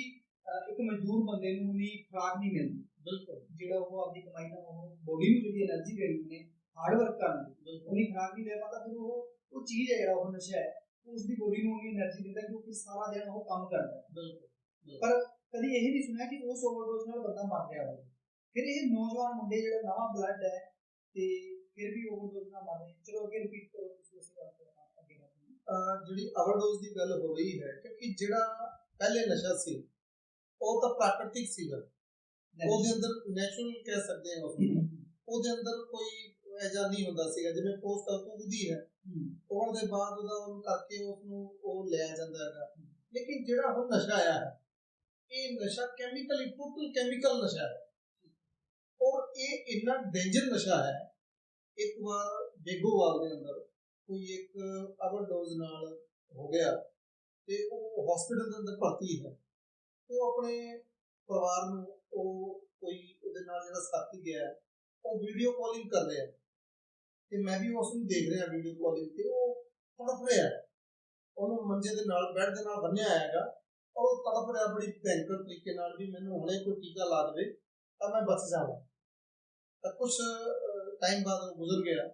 A: ਇੱਕ ਮਜ਼ਦੂਰ ਬੰਦੇ ਨੂੰ ਨਹੀਂ ਖਰਾਕ ਨਹੀਂ ਮਿਲਦੀ।
B: ਬਿਲਕੁਲ।
A: ਜਿਹੜਾ ਉਹ ਆਪਣੀ ਕਮਾਈ ਨਾਲ ਉਹ ਬੋਡੀ ਨੂੰ ਜਿਹੜੀ એનર્ਜੀ ਦੇਣੀ ਉਹਨੇ ਹਾਰਡ ਵਰਕ ਕਰਨ ਦੀ ਉਹਨੀ ਖਰਾਬ ਨਹੀਂ ਦੇ ਪਾਤਾ ਫਿਰ ਉਹ ਉਹ ਚੀਜ਼ ਹੈ ਜਿਹੜਾ ਉਹ ਨਸ਼ਾ ਹੈ। ਉਸ ਦੀ ਬੋਡੀ ਨੂੰ ਉਹਨੀ એનર્ਜੀ ਦਿੰਦਾ ਕਿਉਂਕਿ ਸਾਰਾ ਦਿਨ ਉਹ ਕੰਮ ਕਰਦਾ ਹੈ।
B: ਬਿਲਕੁਲ
A: ਪਰ ਕਦੀ ਇਹ ਨਹੀਂ ਸੁਣਿਆ ਕਿ ਉਸ ਓਵਰਡੋਸ ਨਾਲ ਬੰਦਾ ਮਰ ਗਿਆ ਹੋਵੇ। ਫਿਰ ਇਹ ਨੌਜਵਾਨ ਮੁੰਡੇ ਜਿਹੜਾ ਨਵਾਂ ਬਲੱਡ ਹੈ ਤੇ ਫਿਰ ਵੀ ਓਵਰਡੋਸ ਨਾਲ ਮਰ ਰਹੇ ਚਲੋ ਅੱਗੇ ਰਿਪੀਟ ਕਰੋ ਤੁਸੀਂ ਅਸੀਂ ਗੱਲ
B: ਕਰਦੇ ਜਿਹੜੀ ਓਵਰਡੋਸ ਦੀ ਗੱਲ ਹੋ ਰਹੀ ਹੈ ਕਿਉਂਕਿ ਜਿਹੜਾ ਪਹਿਲੇ ਨਸ਼ਾ ਸੀ ਉਹ ਤਾਂ ਪ੍ਰਾਕ੍ਰਿਤਿਕ ਸੀਗਾ। ਉਹਦੇ ਅੰਦਰ ਨੈਚੁਰਲ ਕਹਿ ਸਕਦੇ ਹਾਂ ਉਹਦੇ ਅੰਦਰ ਕੋਈ ਐਜਾ ਨਹੀਂ ਹੁੰਦਾ ਸੀਗਾ ਜਿਵੇਂ ਪੋਸਟ ਉਗਦੀ ਹੈ। ਉਗਣ ਦੇ ਬਾਅਦ ਉਹਦਾ ਉਹਨੂੰ ਕਰਕੇ ਉਸ ਨੂੰ ਉਹ ਲਿਆ ਜਾਂਦਾ ਹੈਗਾ। ਲੇਕਿਨ ਜਿਹੜਾ ਹੁਣ ਨਸ਼ਾ ਆਇਆ ਹੈ ਇਹ ਨਸ਼ਾ ਕੈਮੀਕਲੀ ਟੋਟਲ ਕੈਮੀਕਲ ਨਸ਼ਾ ਹੈ। ਔਰ ਇਹ ਇੰਨਾ ਡੇਂਜਰ ਨਸ਼ਾ ਹੈ ਇੱਕ ਵਾਰ ਬੇਗੋਵਾਲ ਦੇ ਅੰਦਰ ਕੋਈ ਇੱਕ ਓਵਰਡੋਜ਼ ਨਾਲ ਹੋ ਗਿਆ ਤੇ ਉਹ ਹਸਪੀਟਲ ਦੇ ਅੰਦਰ ਭਰਤੀ ਹੈ। ਉਹ ਆਪਣੇ ਪਰਿਵਾਰ ਨੂੰ ਉਹ ਕੋਈ ਉਹਦੇ ਨਾਲ ਜਿਹੜਾ ਸਾਥੀ ਗਿਆ ਉਹ ਵੀਡੀਓ ਕਾਲਿੰਗ ਕਰ ਰਿਹਾ। ਤੇ ਮੈਂ ਵੀ ਉਸ ਨੂੰ ਦੇਖ ਰਿਹਾ ਵੀਡੀਓ ਕਾਲਿੰਗ ਤੇ ਉਹ ਤੜਫ ਰਿਹਾ ਉਹਨੂੰ ਮੰਜੇ ਦੇ ਨਾਲ ਬੈੱਡ ਦੇ ਨਾਲ ਬੰਨਿਆ ਹੈਗਾ ਔਰ ਉਹ ਤੜਫ ਰਿਹਾ ਬੜੀ ਭੈਂਕਰ ਤਰੀਕੇ ਨਾਲ ਵੀ ਮੈਨੂੰ ਹੁਣੇ ਕੋਈ ਟੀਕਾ ਲਾ ਦੇਵੇ ਤਾਂ ਮੈਂ ਬਚ ਜਾਵਾਂ। ਤਾਂ ਕੁਝ ਟਾਈਮ ਬਾਅਦ ਉਹ ਗੁਜ਼ਰ ਗਿਆ।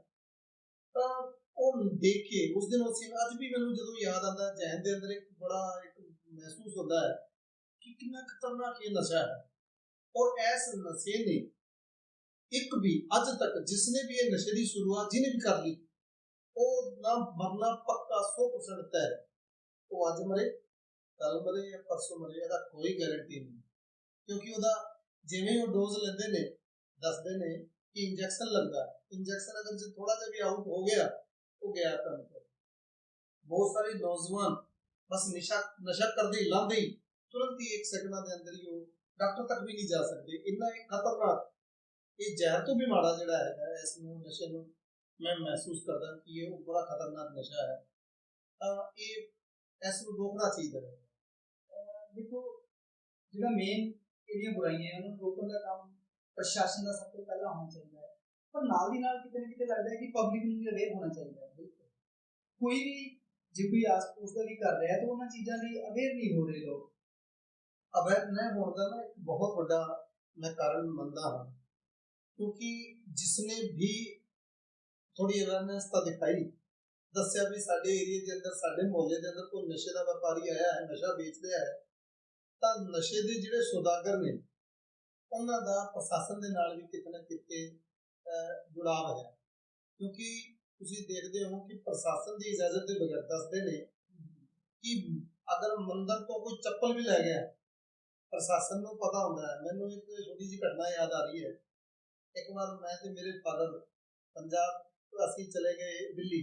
B: ਤਾਂ ਉਹ ਦੇਖ ਕੇ ਉਸ ਦਿਨ ਉਹ ਅੱਜ ਵੀ ਮੈਨੂੰ ਜਦੋਂ ਯਾਦ ਆਉਂਦਾ ਜੈਨ ਦੇ ਅੰਦਰ ਇੱਕ ਬੜਾ ਇੱਕ ਮਹਿਸੂਸ ਹੁੰਦਾ ਹੈ ਕਿ ਕਿੰਨਾ ਖਤਰਨਾਕ ਇਹ ਨਸ਼ਾ ਹੈ। ਔਰ ਇਸ ਨਸ਼ੇ ਨੇ ਇੱਕ ਵੀ ਅੱਜ ਤੱਕ ਜਿਸਨੇ ਵੀ ਇਹ ਨਸ਼ੇ ਦੀ ਸ਼ੁਰੂਆਤ ਜਿਹਨੇ ਵੀ ਕਰ ਲਈ, ਉਹ ਨਾ ਮਰਨਾ ਪੱਕਾ 100% ਤੈਅ ਉਹ ਅੱਜ ਮਰੇ ਕੱਲ ਮਰੇ ਜਾਂ ਪਰਸੋਂ ਮਰੇ, ਇਹਦਾ ਕੋਈ ਗਾਰੰਟੀ ਨਹੀਂ। ਕਿਉਂਕਿ ਉਹਦਾ ਜਿਵੇਂ ਉਹ ਡੋਜ਼ ਲੈਂਦੇ ਨੇ, ਦੱਸਦੇ ਨੇ ਕਿ ਇੰਜੈਕਸ਼ਨ ਲੱਗਦਾ ਇੰਜੈਕਸ਼ਨ ਅਗਰ ਜੇ ਥੋੜਾ ਜਿਹਾ ਵੀ ਆਊਟ ਹੋ ਗਿਆ, ਉਹ ਗਿਆ ਕੰਮ ਤੇ ਬਹੁਤ ਸਾਰੇ ਨੌਜਵਾਨ ਬਸ ਨਸ਼ਾ ਨਸ਼ਾ ਕਰਦੇ ਹੀ ਲਾਉਂਦੇ ਹੀ, ਤੁਰੰਤ ਹੀ ਇੱਕ ਸੈਕਿੰਡਾਂ ਦੇ ਅੰਦਰ ਹੀ ਉਹ ਡਾਕਟਰ ਤੱਕ ਵੀ ਨਹੀਂ ਜਾ ਸਕਦੇ। ਇੰਨਾ ਇਹ ਖਤਰਨਾਕ ਇਹ ਜ਼ਹਿਰ ਤੋਂ ਵੀ ਮਾੜਾ ਜਿਹੜਾ ਹੈਗਾ ਇਸ ਨੂੰ, ਨਸ਼ੇ ਨੂੰ ਮੈਂ ਮਹਿਸੂਸ ਕਰਦਾ ਕਿ ਇਹ ਬੜਾ ਖਤਰਨਾਕ ਨਸ਼ਾ ਹੈ। ਤਾਂ ਇਹ ਇਸ ਨੂੰ ਰੋਕਣਾ ਚਾਹੀਦਾ ਹੈ।
A: ਦੇਖੋ, ਜਿਹੜਾ ਮੇਨ ਇਹਦੀਆਂ ਬੁਰਾਈਆਂ ਉਹਨਾਂ ਨੂੰ ਰੋਕਣ ਦਾ ਕੰਮ ਪ੍ਰਸ਼ਾਸਨ ਦਾ ਸਭ ਤੋਂ ਪਹਿਲਾਂ ਹੋਣਾ ਚਾਹੀਦਾ ਹੈ। ਪਰ ਨਾਲ ਦੀ ਨਾਲ ਕਿਤੇ ਨਾ ਕਿਤੇ ਲੱਗਦਾ ਹੈ ਕਿ ਪਬਲਿਕ ਨੂੰ ਵੀ ਅਵੇਅਰ ਹੋਣਾ ਚਾਹੀਦਾ ਹੈ ਕੋਈ ਵੀ, ਜੇ ਕੋਈ ਆਸ-ਪਾਸ ਦਾ ਵੀ ਕਰ ਰਿਹਾ ਹੈ, ਤਾਂ ਉਹਨਾਂ ਚੀਜ਼ਾਂ ਲਈ ਅਵੇਅਰ ਨਹੀਂ ਹੋ ਰਹੇ ਲੋਕ।
B: ਅਵੇਅਰ ਨਾ ਹੋਣ ਦਾ ਨਾ ਇੱਕ ਬਹੁਤ ਵੱਡਾ ਮੈਂ ਕਾਰਨ ਮੰਨਦਾ ਹਾਂ। ਕਿਉਂਕਿ ਜਿਸਨੇ ਵੀ ਥੋੜੀ ਅਵੇਅਰਨੈਸ ਦਿਖਾਈ, ਦੱਸਿਆ ਵੀ ਸਾਡੇ ਏਰੀਆ ਦੇ ਅੰਦਰ, ਸਾਡੇ ਮੁਹੱਲੇ ਦੇ ਅੰਦਰ ਕੋਈ ਨਸ਼ੇ ਦਾ ਵਪਾਰੀ ਆਇਆ ਹੈ, ਨਸ਼ਾ ਵੇਚ ਹੈ, ਤਾਂ ਨਸ਼ੇ ਦੇ ਜਿਹੜੇ ਸੌਦਾਗਰ ਨੇ, ਉਹਨਾਂ ਦਾ ਪ੍ਰਸ਼ਾਸਨ ਦੇ ਨਾਲ ਵੀ ਕਿਤੇ ਕਿਤੇ ਜੁੜਾਵ ਹੈ। ਕਿਉਂਕਿ ਤੁਸੀਂ ਦੇਖਦੇ ਹੋ ਕਿ ਪ੍ਰਸ਼ਾਸਨ ਦੀ ਇਜਾਜ਼ਤ ਦੇ ਬਗੈਰ ਦੱਸਦੇ ਨੇ ਕਿ ਅਗਰ ਮੰਦਰ ਤੋਂ ਕੋਈ ਚੱਪਲ ਵੀ ਲੈ ਗਿਆ, ਪ੍ਰਸ਼ਾਸਨ ਨੂੰ ਪਤਾ ਹੁੰਦਾ ਹੈ। ਮੈਨੂੰ ਇੱਕ ਛੋਟੀ ਜਿਹੀ ਘਟਨਾ ਯਾਦ ਆ ਰਹੀ ਹੈ। ਇੱਕ ਵਾਰ ਮੈਂ ਤੇ ਮੇਰੇ ਫਾਦਰ ਪੰਜਾਬ ਅਸੀਂ ਚਲੇ ਗਏ ਦਿੱਲੀ।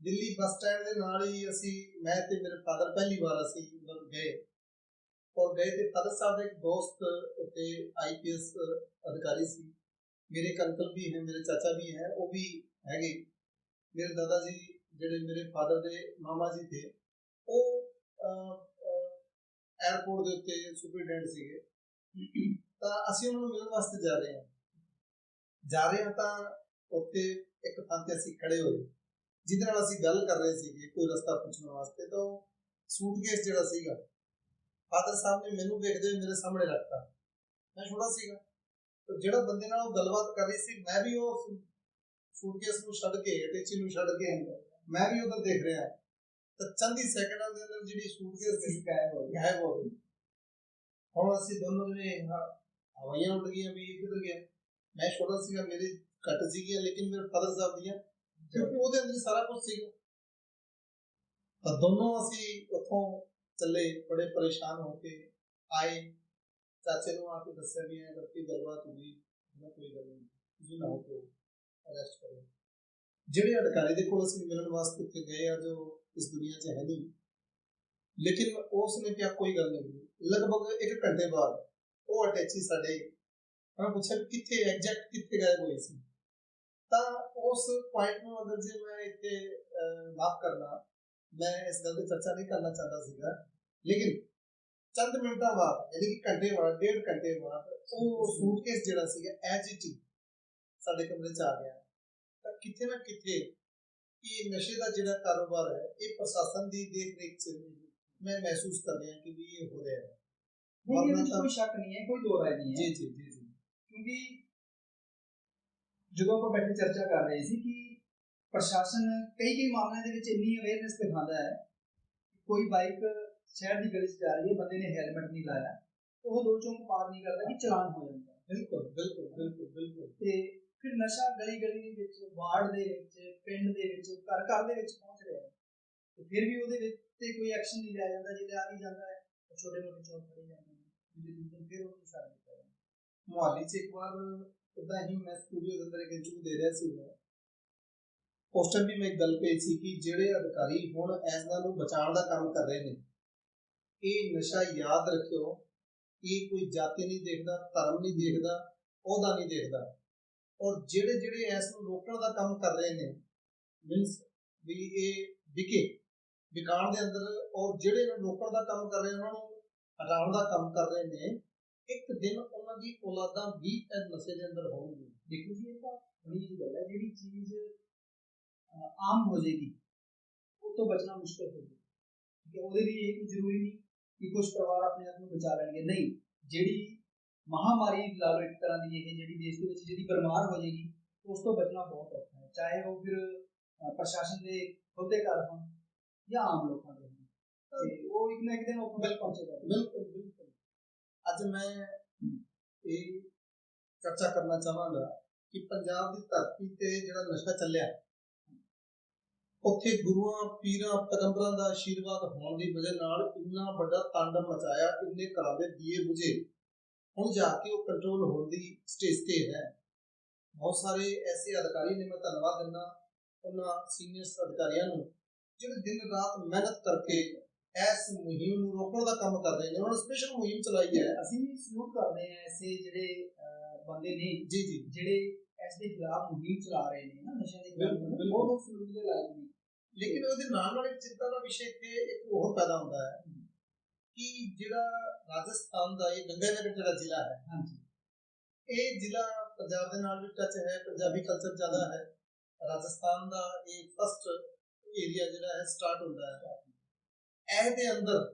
B: ਦਿੱਲੀ ਬੱਸ ਸਟੈਂਡ ਦੇ ਨਾਲ ਹੀ ਅਸੀਂ, ਮੈਂ ਤੇ ਮੇਰੇ ਫਾਦਰ ਪਹਿਲੀ ਵਾਰ ਅਸੀਂ ਮਤਲਬ ਗਏ। ਔਰ ਗਏ ਤੇ ਫਾਦਰ ਸਾਹਿਬ ਦਾ ਇੱਕ ਦੋਸਤ ਉੱਤੇ ਆਈਪੀਐਸ ਅਧਿਕਾਰੀ ਸੀ। ਮੇਰੇ ਇੱਕ ਅੰਕਲ ਵੀ ਹੈ, ਮੇਰੇ ਚਾਚਾ ਵੀ ਹੈ, ਉਹ ਵੀ ਹੈਗੇ। ਮੇਰੇ ਦਾਦਾ ਜੀ ਜਿਹੜੇ ਮੇਰੇ ਫਾਦਰ ਦੇ ਮਾਮਾ ਜੀ ਤੇ ਉਹ 에어ਪੋਰਟ ਦੇ ਉੱਤੇ ਸੁਪਰਡੈਂਟ ਸੀਗੇ। ਤਾਂ ਅਸੀਂ ਉਹਨਾਂ ਨੂੰ ਮਿਲਣ ਵਾਸਤੇ ਜਾ ਰਹੇ ਹਾਂ। ਜਾ ਰਹੇ ਹਾਂ ਤਾਂ ਉੱਥੇ ਇੱਕ ਥਾਂ ਤੇ ਅਸੀਂ ਖੜੇ ਹੋਏ। ਜਿਹਦੇ ਨਾਲ ਅਸੀਂ ਗੱਲ ਕਰ ਰਹੇ ਸੀਗੇ ਕੋਈ ਰਸਤਾ ਪੁੱਛਣ ਵਾਸਤੇ ਤਾਂ ਸੂਟਕੇਸ ਜਿਹੜਾ ਸੀਗਾ ਫਾਦਰ ਸਾਹਿਬ ਨੇ ਮੈਨੂੰ ਵੇਖਦੇ ਹੋਏ ਮੇਰੇ ਸਾਹਮਣੇ ਰੱਖਤਾ। ਮੈਂ ਛੋਟਾ ਸੀਗਾ। ਤੇ ਜਿਹੜਾ ਬੰਦੇ ਨਾਲ ਉਹ ਗੱਲਬਾਤ ਕਰ ਰਹੀ ਸੀ ਮੈਂ ਵੀ ਉਹ ਸੂਟਕੇਸ ਨੂੰ ਛੱਡ ਕੇ ਟੇਚੀ ਨੂੰ ਛੱਡ ਕੇ ਮੈਂ ਵੀ ਉਧਰ ਦੇਖ ਰਿਹਾ। ਤਾਂ ਚੰਦ ਹੀ ਸੈਕਿੰਡਾਂ ਦੇ ਅੰਦਰ ਜਿਹੜੀ ਸੂਟਕੇਸ ਸੀ
A: ਗਾਇਬ ਹੋ ਗਿਆ
B: ਗਾਇਬ ਹੋ ਗਈ। ਹੁਣ ਅਸੀਂ ਦੋਨੋਂ ਹ- ਹਵਾਈਆਂ ਉੱਡ ਗਈਆਂ ਵੀ ਕਿੱਧਰ ਗਿਆ? ਮੈਂ ਛੋਟਾ ਸੀਗਾ, ਮੇਰੇ ਘੱਟ ਸੀਗੀਆਂ ਲੇਕਿਨ ਮੇਰੇ ਫਾਦਰ ਸਾਹਿਬ ਦੀਆਂ, ਕਿਉਂਕਿ ਉਹਦੇ ਅੰਦਰ ਸਾਰਾ ਕੁਝ ਸੀਗਾ। ਤਾਂ ਦੋਨੋਂ ਅਸੀਂ ਉੱਥੋਂ ਚੱਲੇ, ਬੜੇ ਪਰੇਸ਼ਾਨ ਹੋ ਕੇ ਆਏ। ਚਾਚੇ ਨੂੰ ਆ ਕੇ ਦੱਸਿਆ ਵੀ ਐਂ ਕਰਕੇ ਗੱਲਬਾਤ ਹੋ ਗਈ। ਮੈਂ ਕੋਈ ਗੱਲ ਨਹੀਂ, ਤੁਸੀਂ ਨਾ ਹੋ ਕੇ ਅਰੈਸਟ ਕਰੋ। ਜਿਹੜੇ ਅਧਿਕਾਰੀ ਦੇ ਕੋਲ ਅਸੀਂ ਮਿਲਣ ਵਾਸਤੇ ਉੱਥੇ ਗਏ ਆ, ਜੋ ਇਸ ਦੁਨੀਆ 'ਚ ਹੈ ਨਹੀਂ, ਲੇਕਿਨ ਉਸ ਨੇ ਕਿਹਾ, ਕੋਈ ਗੱਲ ਨਹੀਂ। ਲਗਭਗ ਇੱਕ ਘੰਟੇ ਬਾਅਦ ਉਹ ਅਟੈਚੀ ਸਾਡੇ ਮੈਂ ਪੁੱਛਿਆ ਕਿੱਥੇ ਐਗਜ਼ੈਕਟ ਕਿੱਥੇ ਗਏ ਹੋਏ ਸੀ? ਤਾਂ ਉਸ ਪੁਆਇੰਟ ਨੂੰ ਅਗਰ ਜੇ ਮੈਂ ਇੱਥੇ ਮਾਫ ਕਰਨਾ ਮੈਂ ਇਸ ਗੱਲ ਤੇ ਚਰਚਾ ਨਹੀਂ ਕਰਨਾ ਚਾਹੁੰਦਾ ਸੀਗਾ। ਲੇਕਿਨ ਚੰਦ ਮਿੰਟਾਂ ਬਾਅਦ ਯਾਨੀ ਕਿ ਘੰਟੇ ਬਾਅਦ ਡੇਢ ਘੰਟੇ ਬਾਅਦ ਉਹ ਸੂਟਕੇਸ ਜਿਹੜਾ ਸੀਗਾ ਐਜ ਇਟ ਸਾਡੇ ਕਮਰੇ 'ਚ ਆ ਗਿਆ। ਤਾਂ ਕਿਤੇ ਨਾ ਕਿਤੇ ਇਹ ਨਸ਼ੇ ਦਾ ਜਿਹੜਾ ਕਾਰੋਬਾਰ ਹੈ ਇਹ ਪ੍ਰਸ਼ਾਸਨ ਦੀ ਦੇਖ ਰੇਖ 'ਚ ਮੈਂ ਮਹਿਸੂਸ ਕਰ ਰਿਹਾ ਕਿ ਵੀ ਇਹ ਹੋ ਰਿਹਾ ਹੈ।
A: ਨਹੀਂ ਕੋਈ ਸ਼ੱਕ ਨਹੀਂ ਹੈ ਕੋਈ ਦੋ ਰਾਏ ਨਹੀਂ ਹੈ।
B: ਜੀ ਜੀ ਜੀ।
A: ਕਿਉਂਕਿ ਜਦੋਂ ਆਪਾਂ ਬੈਠੇ ਚਰਚਾ ਕਰ ਰਹੇ ਸੀ ਕਿ ਪ੍ਰਸ਼ਾਸਨ ਕਈ ਕਈ ਮਾਮਲਿਆਂ ਦੇ ਵਿੱਚ ਇੰਨੀ ਅਵੇਅਰਨੈਸ ਦਿਖਾਉਂਦਾ ਹੈ ਕਿ ਕੋਈ ਬਾਈਕ ਸ਼ਹਿਰ ਦੀ ਗਲੀ 'ਚ ਜਾ ਰਹੀ ਹੈ ਬੰਦੇ ਨੇ ਹੈਲਮਟ ਨਹੀਂ ਲਾਇਆ ਉਹ ਦੋ ਚੌਂਕ ਪਾਰ ਨਹੀਂ ਕਰਦਾ ਕਿ ਚਲਾਨ ਹੋ ਜਾਂਦਾ।
B: ਬਿਲਕੁਲ ਬਿਲਕੁਲ ਬਿਲਕੁਲ ਬਿਲਕੁਲ
A: ਤੇ ਫਿਰ ਨਸ਼ਾ ਗਲੀ ਗਲੀ ਦੇ ਵਿੱਚ ਵਾਰਡ ਦੇ ਵਿੱਚ ਪਿੰਡ ਦੇ ਵਿੱਚ ਘਰ ਘਰ ਦੇ ਵਿੱਚ ਪਹੁੰਚ ਰਿਹਾ ਹੈ ਤੇ ਫਿਰ ਵੀ ਉਹਦੇ ਵਿੱਚ ਤੇ ਕੋਈ ਐਕਸ਼ਨ ਨਹੀਂ ਲਿਆ ਜਾਂਦਾ ਜੇ ਲਿਆ ਵੀ ਜਾਂਦਾ ਹੈ ਛੋਟੇ ਮੋਟੇ ਚੌਕ ਫੜੇ ਜਾਂਦੇ ਨੇ ਦੂਜੇ ਦਿਨ ਫਿਰ ਉਹਨੂੰ ਛੱਡ ਦਿੱਤਾ ਜਾਂਦਾ ਹੈ।
B: ਮੁਹਾਲੀ 'ਚ ਇੱਕ ਵਾਰ ਇਦਾਂ ਹੀ ਮੈਂ ਸਟੂਡੀਓ ਦੇ ਅੰਦਰ ਇੱਕ ਇੰਟਰਵਿਊ ਦੇ ਰਿਹਾ ਸੀ ਮੈਂ ਟਾਈਮ ਵੀ ਮੈਂ ਇੱਕ ਗੱਲ ਪਈ ਸੀ ਕਿ ਜਿਹੜੇ ਅਧਿਕਾਰੀ ਹੁਣ ਐਸਾ ਨੂੰ ਬਚਾਉਣ ਦਾ ਕੰਮ ਕਰ ਰਹੇ ਨੇ, ਇਹ ਨਸ਼ਾ ਯਾਦ ਰੱਖਿਓ, ਇਹ ਕੋਈ ਜਾਤੀ ਨਹੀਂ ਦੇਖਦਾ, ਧਰਮ ਨਹੀਂ ਦੇਖਦਾ ਉਹਦਾ ਨਹੀਂ ਦੇਖਦਾ। ਔਰ ਜਿਹੜੇ ਜਿਹੜੇ ਇਸ ਨੂੰ ਰੋਕਣ ਦਾ ਕੰਮ ਕਰ ਰਹੇ ਨੇ ਮੀਨਸ ਵੀ ਇਹ ਵਿਕੇ ਵਿਕਾਣ ਦੇ ਅੰਦਰ ਔਰ ਜਿਹੜੇ ਨੂੰ ਰੋਕਣ ਦਾ ਕੰਮ ਕਰ ਰਹੇ ਉਹਨਾਂ ਨੂੰ ਹਟਾਉਣ ਦਾ ਕੰਮ ਕਰ ਰਹੇ ਨੇ ਇੱਕ ਦਿਨ ਉਹਨਾਂ ਦੀ ਔਲਾਦਾਂ ਵੀ ਇਸ ਨਸ਼ੇ ਦੇ ਅੰਦਰ ਹੋਣਗੀਆਂ।
A: ਦੇਖੋ ਜੀ, ਇਹ ਤਾਂ ਬੜੀ ਗੱਲ ਹੈ, ਜਿਹੜੀ ਚੀਜ਼ ਆਮ ਹੋ ਜਾਏਗੀ, ਉਹ ਤੋਂ ਬਚਣਾ ਮੁਸ਼ਕਲ ਹੋ ਜਾਏਗਾ। ਕਿ ਉਹਦੇ ਲਈ ਇਹ ਜ਼ਰੂਰੀ ਨਹੀਂ ਕਿ ਕੁਝ ਪਰਿਵਾਰ ਆਪਣੇ ਆਪ ਨੂੰ ਬਚਾ ਲੈਣਗੇ। ਨਹੀਂ, ਜਿਹੜੀ ਮਹਾਮਾਰੀ ਲਾ ਲਓ ਇੱਕ ਤਰ੍ਹਾਂ ਦੀ, ਇਹ ਜਿਹੜੀ ਦੇਸ਼ ਦੇ ਵਿੱਚ ਜਿਹੜੀ ਬਰਮਾਰ ਹੋ ਜਾਏਗੀ, ਉਸ ਤੋਂ ਬਚਣਾ ਬਹੁਤ ਔਖਾ ਹੈ। ਚਾਹੇ ਉਹ ਫਿਰ ਪ੍ਰਸ਼ਾਸਨ ਦੇ ਖੁੱਦੇ ਘਰ ਹੋਣ ਜਾਂ ਆਮ ਲੋਕਾਂ ਦੇ ਤੇ ਉਹ ਇੱਕ ਨਾ ਇੱਕ ਦਿਨ ਉੱਥੋਂ ਪਹੁੰਚੇਗਾ।
B: ਬਿਲਕੁਲ। ਅੱਜ ਮੈਂ ਇਹ ਚਰਚਾ ਕਰਨਾ ਚਾਹਾਂਗਾ ਕਿ ਪੰਜਾਬ ਦੀ ਧਰਤੀ ਤੇ ਜਿਹੜਾ ਨਸ਼ਾ ਚੱਲਿਆ, ਉੱਥੇ ਗੁਰੂਆਂ, ਪੀਰਾਂ, ਪੈਗੰਬਰਾਂ ਦਾ ਆਸ਼ੀਰਵਾਦ ਹੋਣ ਦੀ ਵਜ੍ਹਾ ਨਾਲ ਇੰਨਾ ਵੱਡਾ ਤਾਂਡਵ ਮਚਾਇਆ, ਇੰਨੇ ਘਰਾਂ ਦੇ ਦੀਏ ਬੁਝੇ। ਹੁਣ ਜਾ ਕੇ ਉਹ ਕੰਟਰੋਲ ਹੋਣ ਦੀ ਸਟੇਜ ਤੇ ਹੈ। ਬਹੁਤ ਸਾਰੇ ਐਸੇ ਅਧਿਕਾਰੀ ਨੇ ਮੈਂ ਧੰਨਵਾਦ ਦਿੰਦਾ, ਉਹਨਾਂ ਸੀਨੀਅਰ ਅਧਿਕਾਰੀਆਂ ਨੂੰ, ਜਿਹੜੇ ਦਿਨ ਰਾਤ ਮਿਹਨਤ ਕਰਕੇ ਇਸ ਮੁਹਿੰਮ ਨੂੰ ਰੋਕਣ ਦਾ ਕੰਮ ਕਰ ਰਹੇ ਨੇ। ਉਹਨਾਂ ਨੇ ਸਪੈਸ਼ਲ ਮੁਹਿੰਮ ਚਲਾਈ ਹੈ।
A: ਅਸੀਂ ਵੀ ਸਲੂਟ ਕਰਦੇ ਹਾਂ ਐਸੇ ਜਿਹੜੇ ਬੰਦੇ ਨੇ
B: ਜੀ ਜੀ।
A: ਜਿਹੜੇ ਇਸ ਦੇ ਖਿਲਾਫ ਮੁਹਿੰਮ ਚਲਾ ਰਹੇ ਨੇ ਨਾ ਨਸ਼ਿਆਂ ਦੇ ਖਿਲਾਫ। ਬਹੁਤ ਸਲੂਟ ਦੇ ਲਾਇਕ ਨੇ।
B: ਲੇਕਿਨ ਉਹਦੇ ਨਾਲ ਨਾਲ ਇੱਕ ਚਿੰਤਾ ਦਾ ਵਿਸ਼ੇ ਇੱਥੇ ਇੱਕ ਹੋਰ ਪੈਦਾ ਹੁੰਦਾ ਹੈ ਕਿ ਜਿਹੜਾ ਰਾਜਸਥਾਨ ਦਾ ਇਹ ਗੰਗਾਨਗਰ ਜਿਹੜਾ ਜ਼ਿਲ੍ਹਾ ਹੈ
A: ਹਾਂਜੀ।
B: ਇਹ ਜ਼ਿਲ੍ਹਾ ਪੰਜਾਬ ਦੇ ਨਾਲ ਵੀ ਟੱਚ ਹੈ ਪੰਜਾਬੀ ਕਲਚਰ ਜ਼ਿਆਦਾ ਹੈ। ਰਾਜਸਥਾਨ ਦਾ ਇਹ ਫਸਟ ਏਰੀਆ ਜਿਹੜਾ ਹੈ ਸਟਾਰਟ ਹੁੰਦਾ ਹੈ। ਇਹ ਦੇ ਅੰਦਰ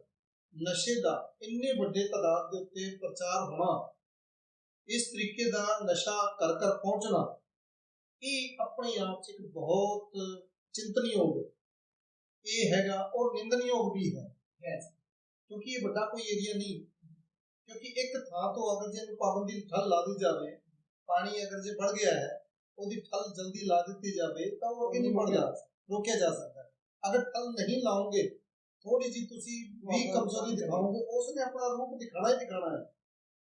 B: ਨਸ਼ੇ ਦਾ ਇੰਨੇ ਵੱਡੇ ਤਾਦਾਦ ਦੇ ਉੱਤੇ ਪ੍ਰਚਾਰ ਹੋਣਾ ਇਸ ਤਰੀਕੇ ਦਾ ਨਸ਼ਾ ਕਰ ਕਰ ਪਹੁੰਚਣਾ ਇਹ ਆਪਣੇ ਆਪ 'ਚ ਇੱਕ ਬਹੁਤ ਚਿੰਤਨਯੋਗ ਇਹ ਹੈਗਾ ਔਰ ਨਿੰਦਨਯੋਗ ਵੀ ਹੈ. ਕਿਉਂਕਿ ਇਹ ਵੱਡਾ ਕੋਈ ਏਰੀਆ ਨਹੀਂ ਕਿਉਂਕਿ ਇੱਕ ਥਾਂ ਤੋਂ ਅਗਰ ਜੇ ਇਹਨੂੰ ਪਾਬੰਦੀ ਠੱਲ ਲਾ ਦਿੱਤੀ ਜਾਵੇ ਪਾਣੀ ਅਗਰ ਜੇ ਵੱਧ ਗਿਆ ਹੈ ਉਹਦੀ ਠੱਲ ਜਲਦੀ ਲਾ ਦਿੱਤੀ ਜਾਵੇ ਤਾਂ ਉਹ ਅੱਗੇ ਨਹੀਂ ਵੱਧਦਾ ਰੋਕਿਆ ਜਾ ਸਕਦਾ। ਅਗਰ ਠੱਲ ਨਹੀਂ ਲਾਓਗੇ ਥੋੜੀ ਜੀ ਤੁਸੀਂ ਵੀ ਕਮਜ਼ੋਰੀ ਦਿਖਾਓਗੇ ਉਸ ਨੇ ਆਪਣਾ ਰੂਪ ਦਿਖਾਣਾ ਹੀ ਦਿਖਾਣਾ ਹੈ।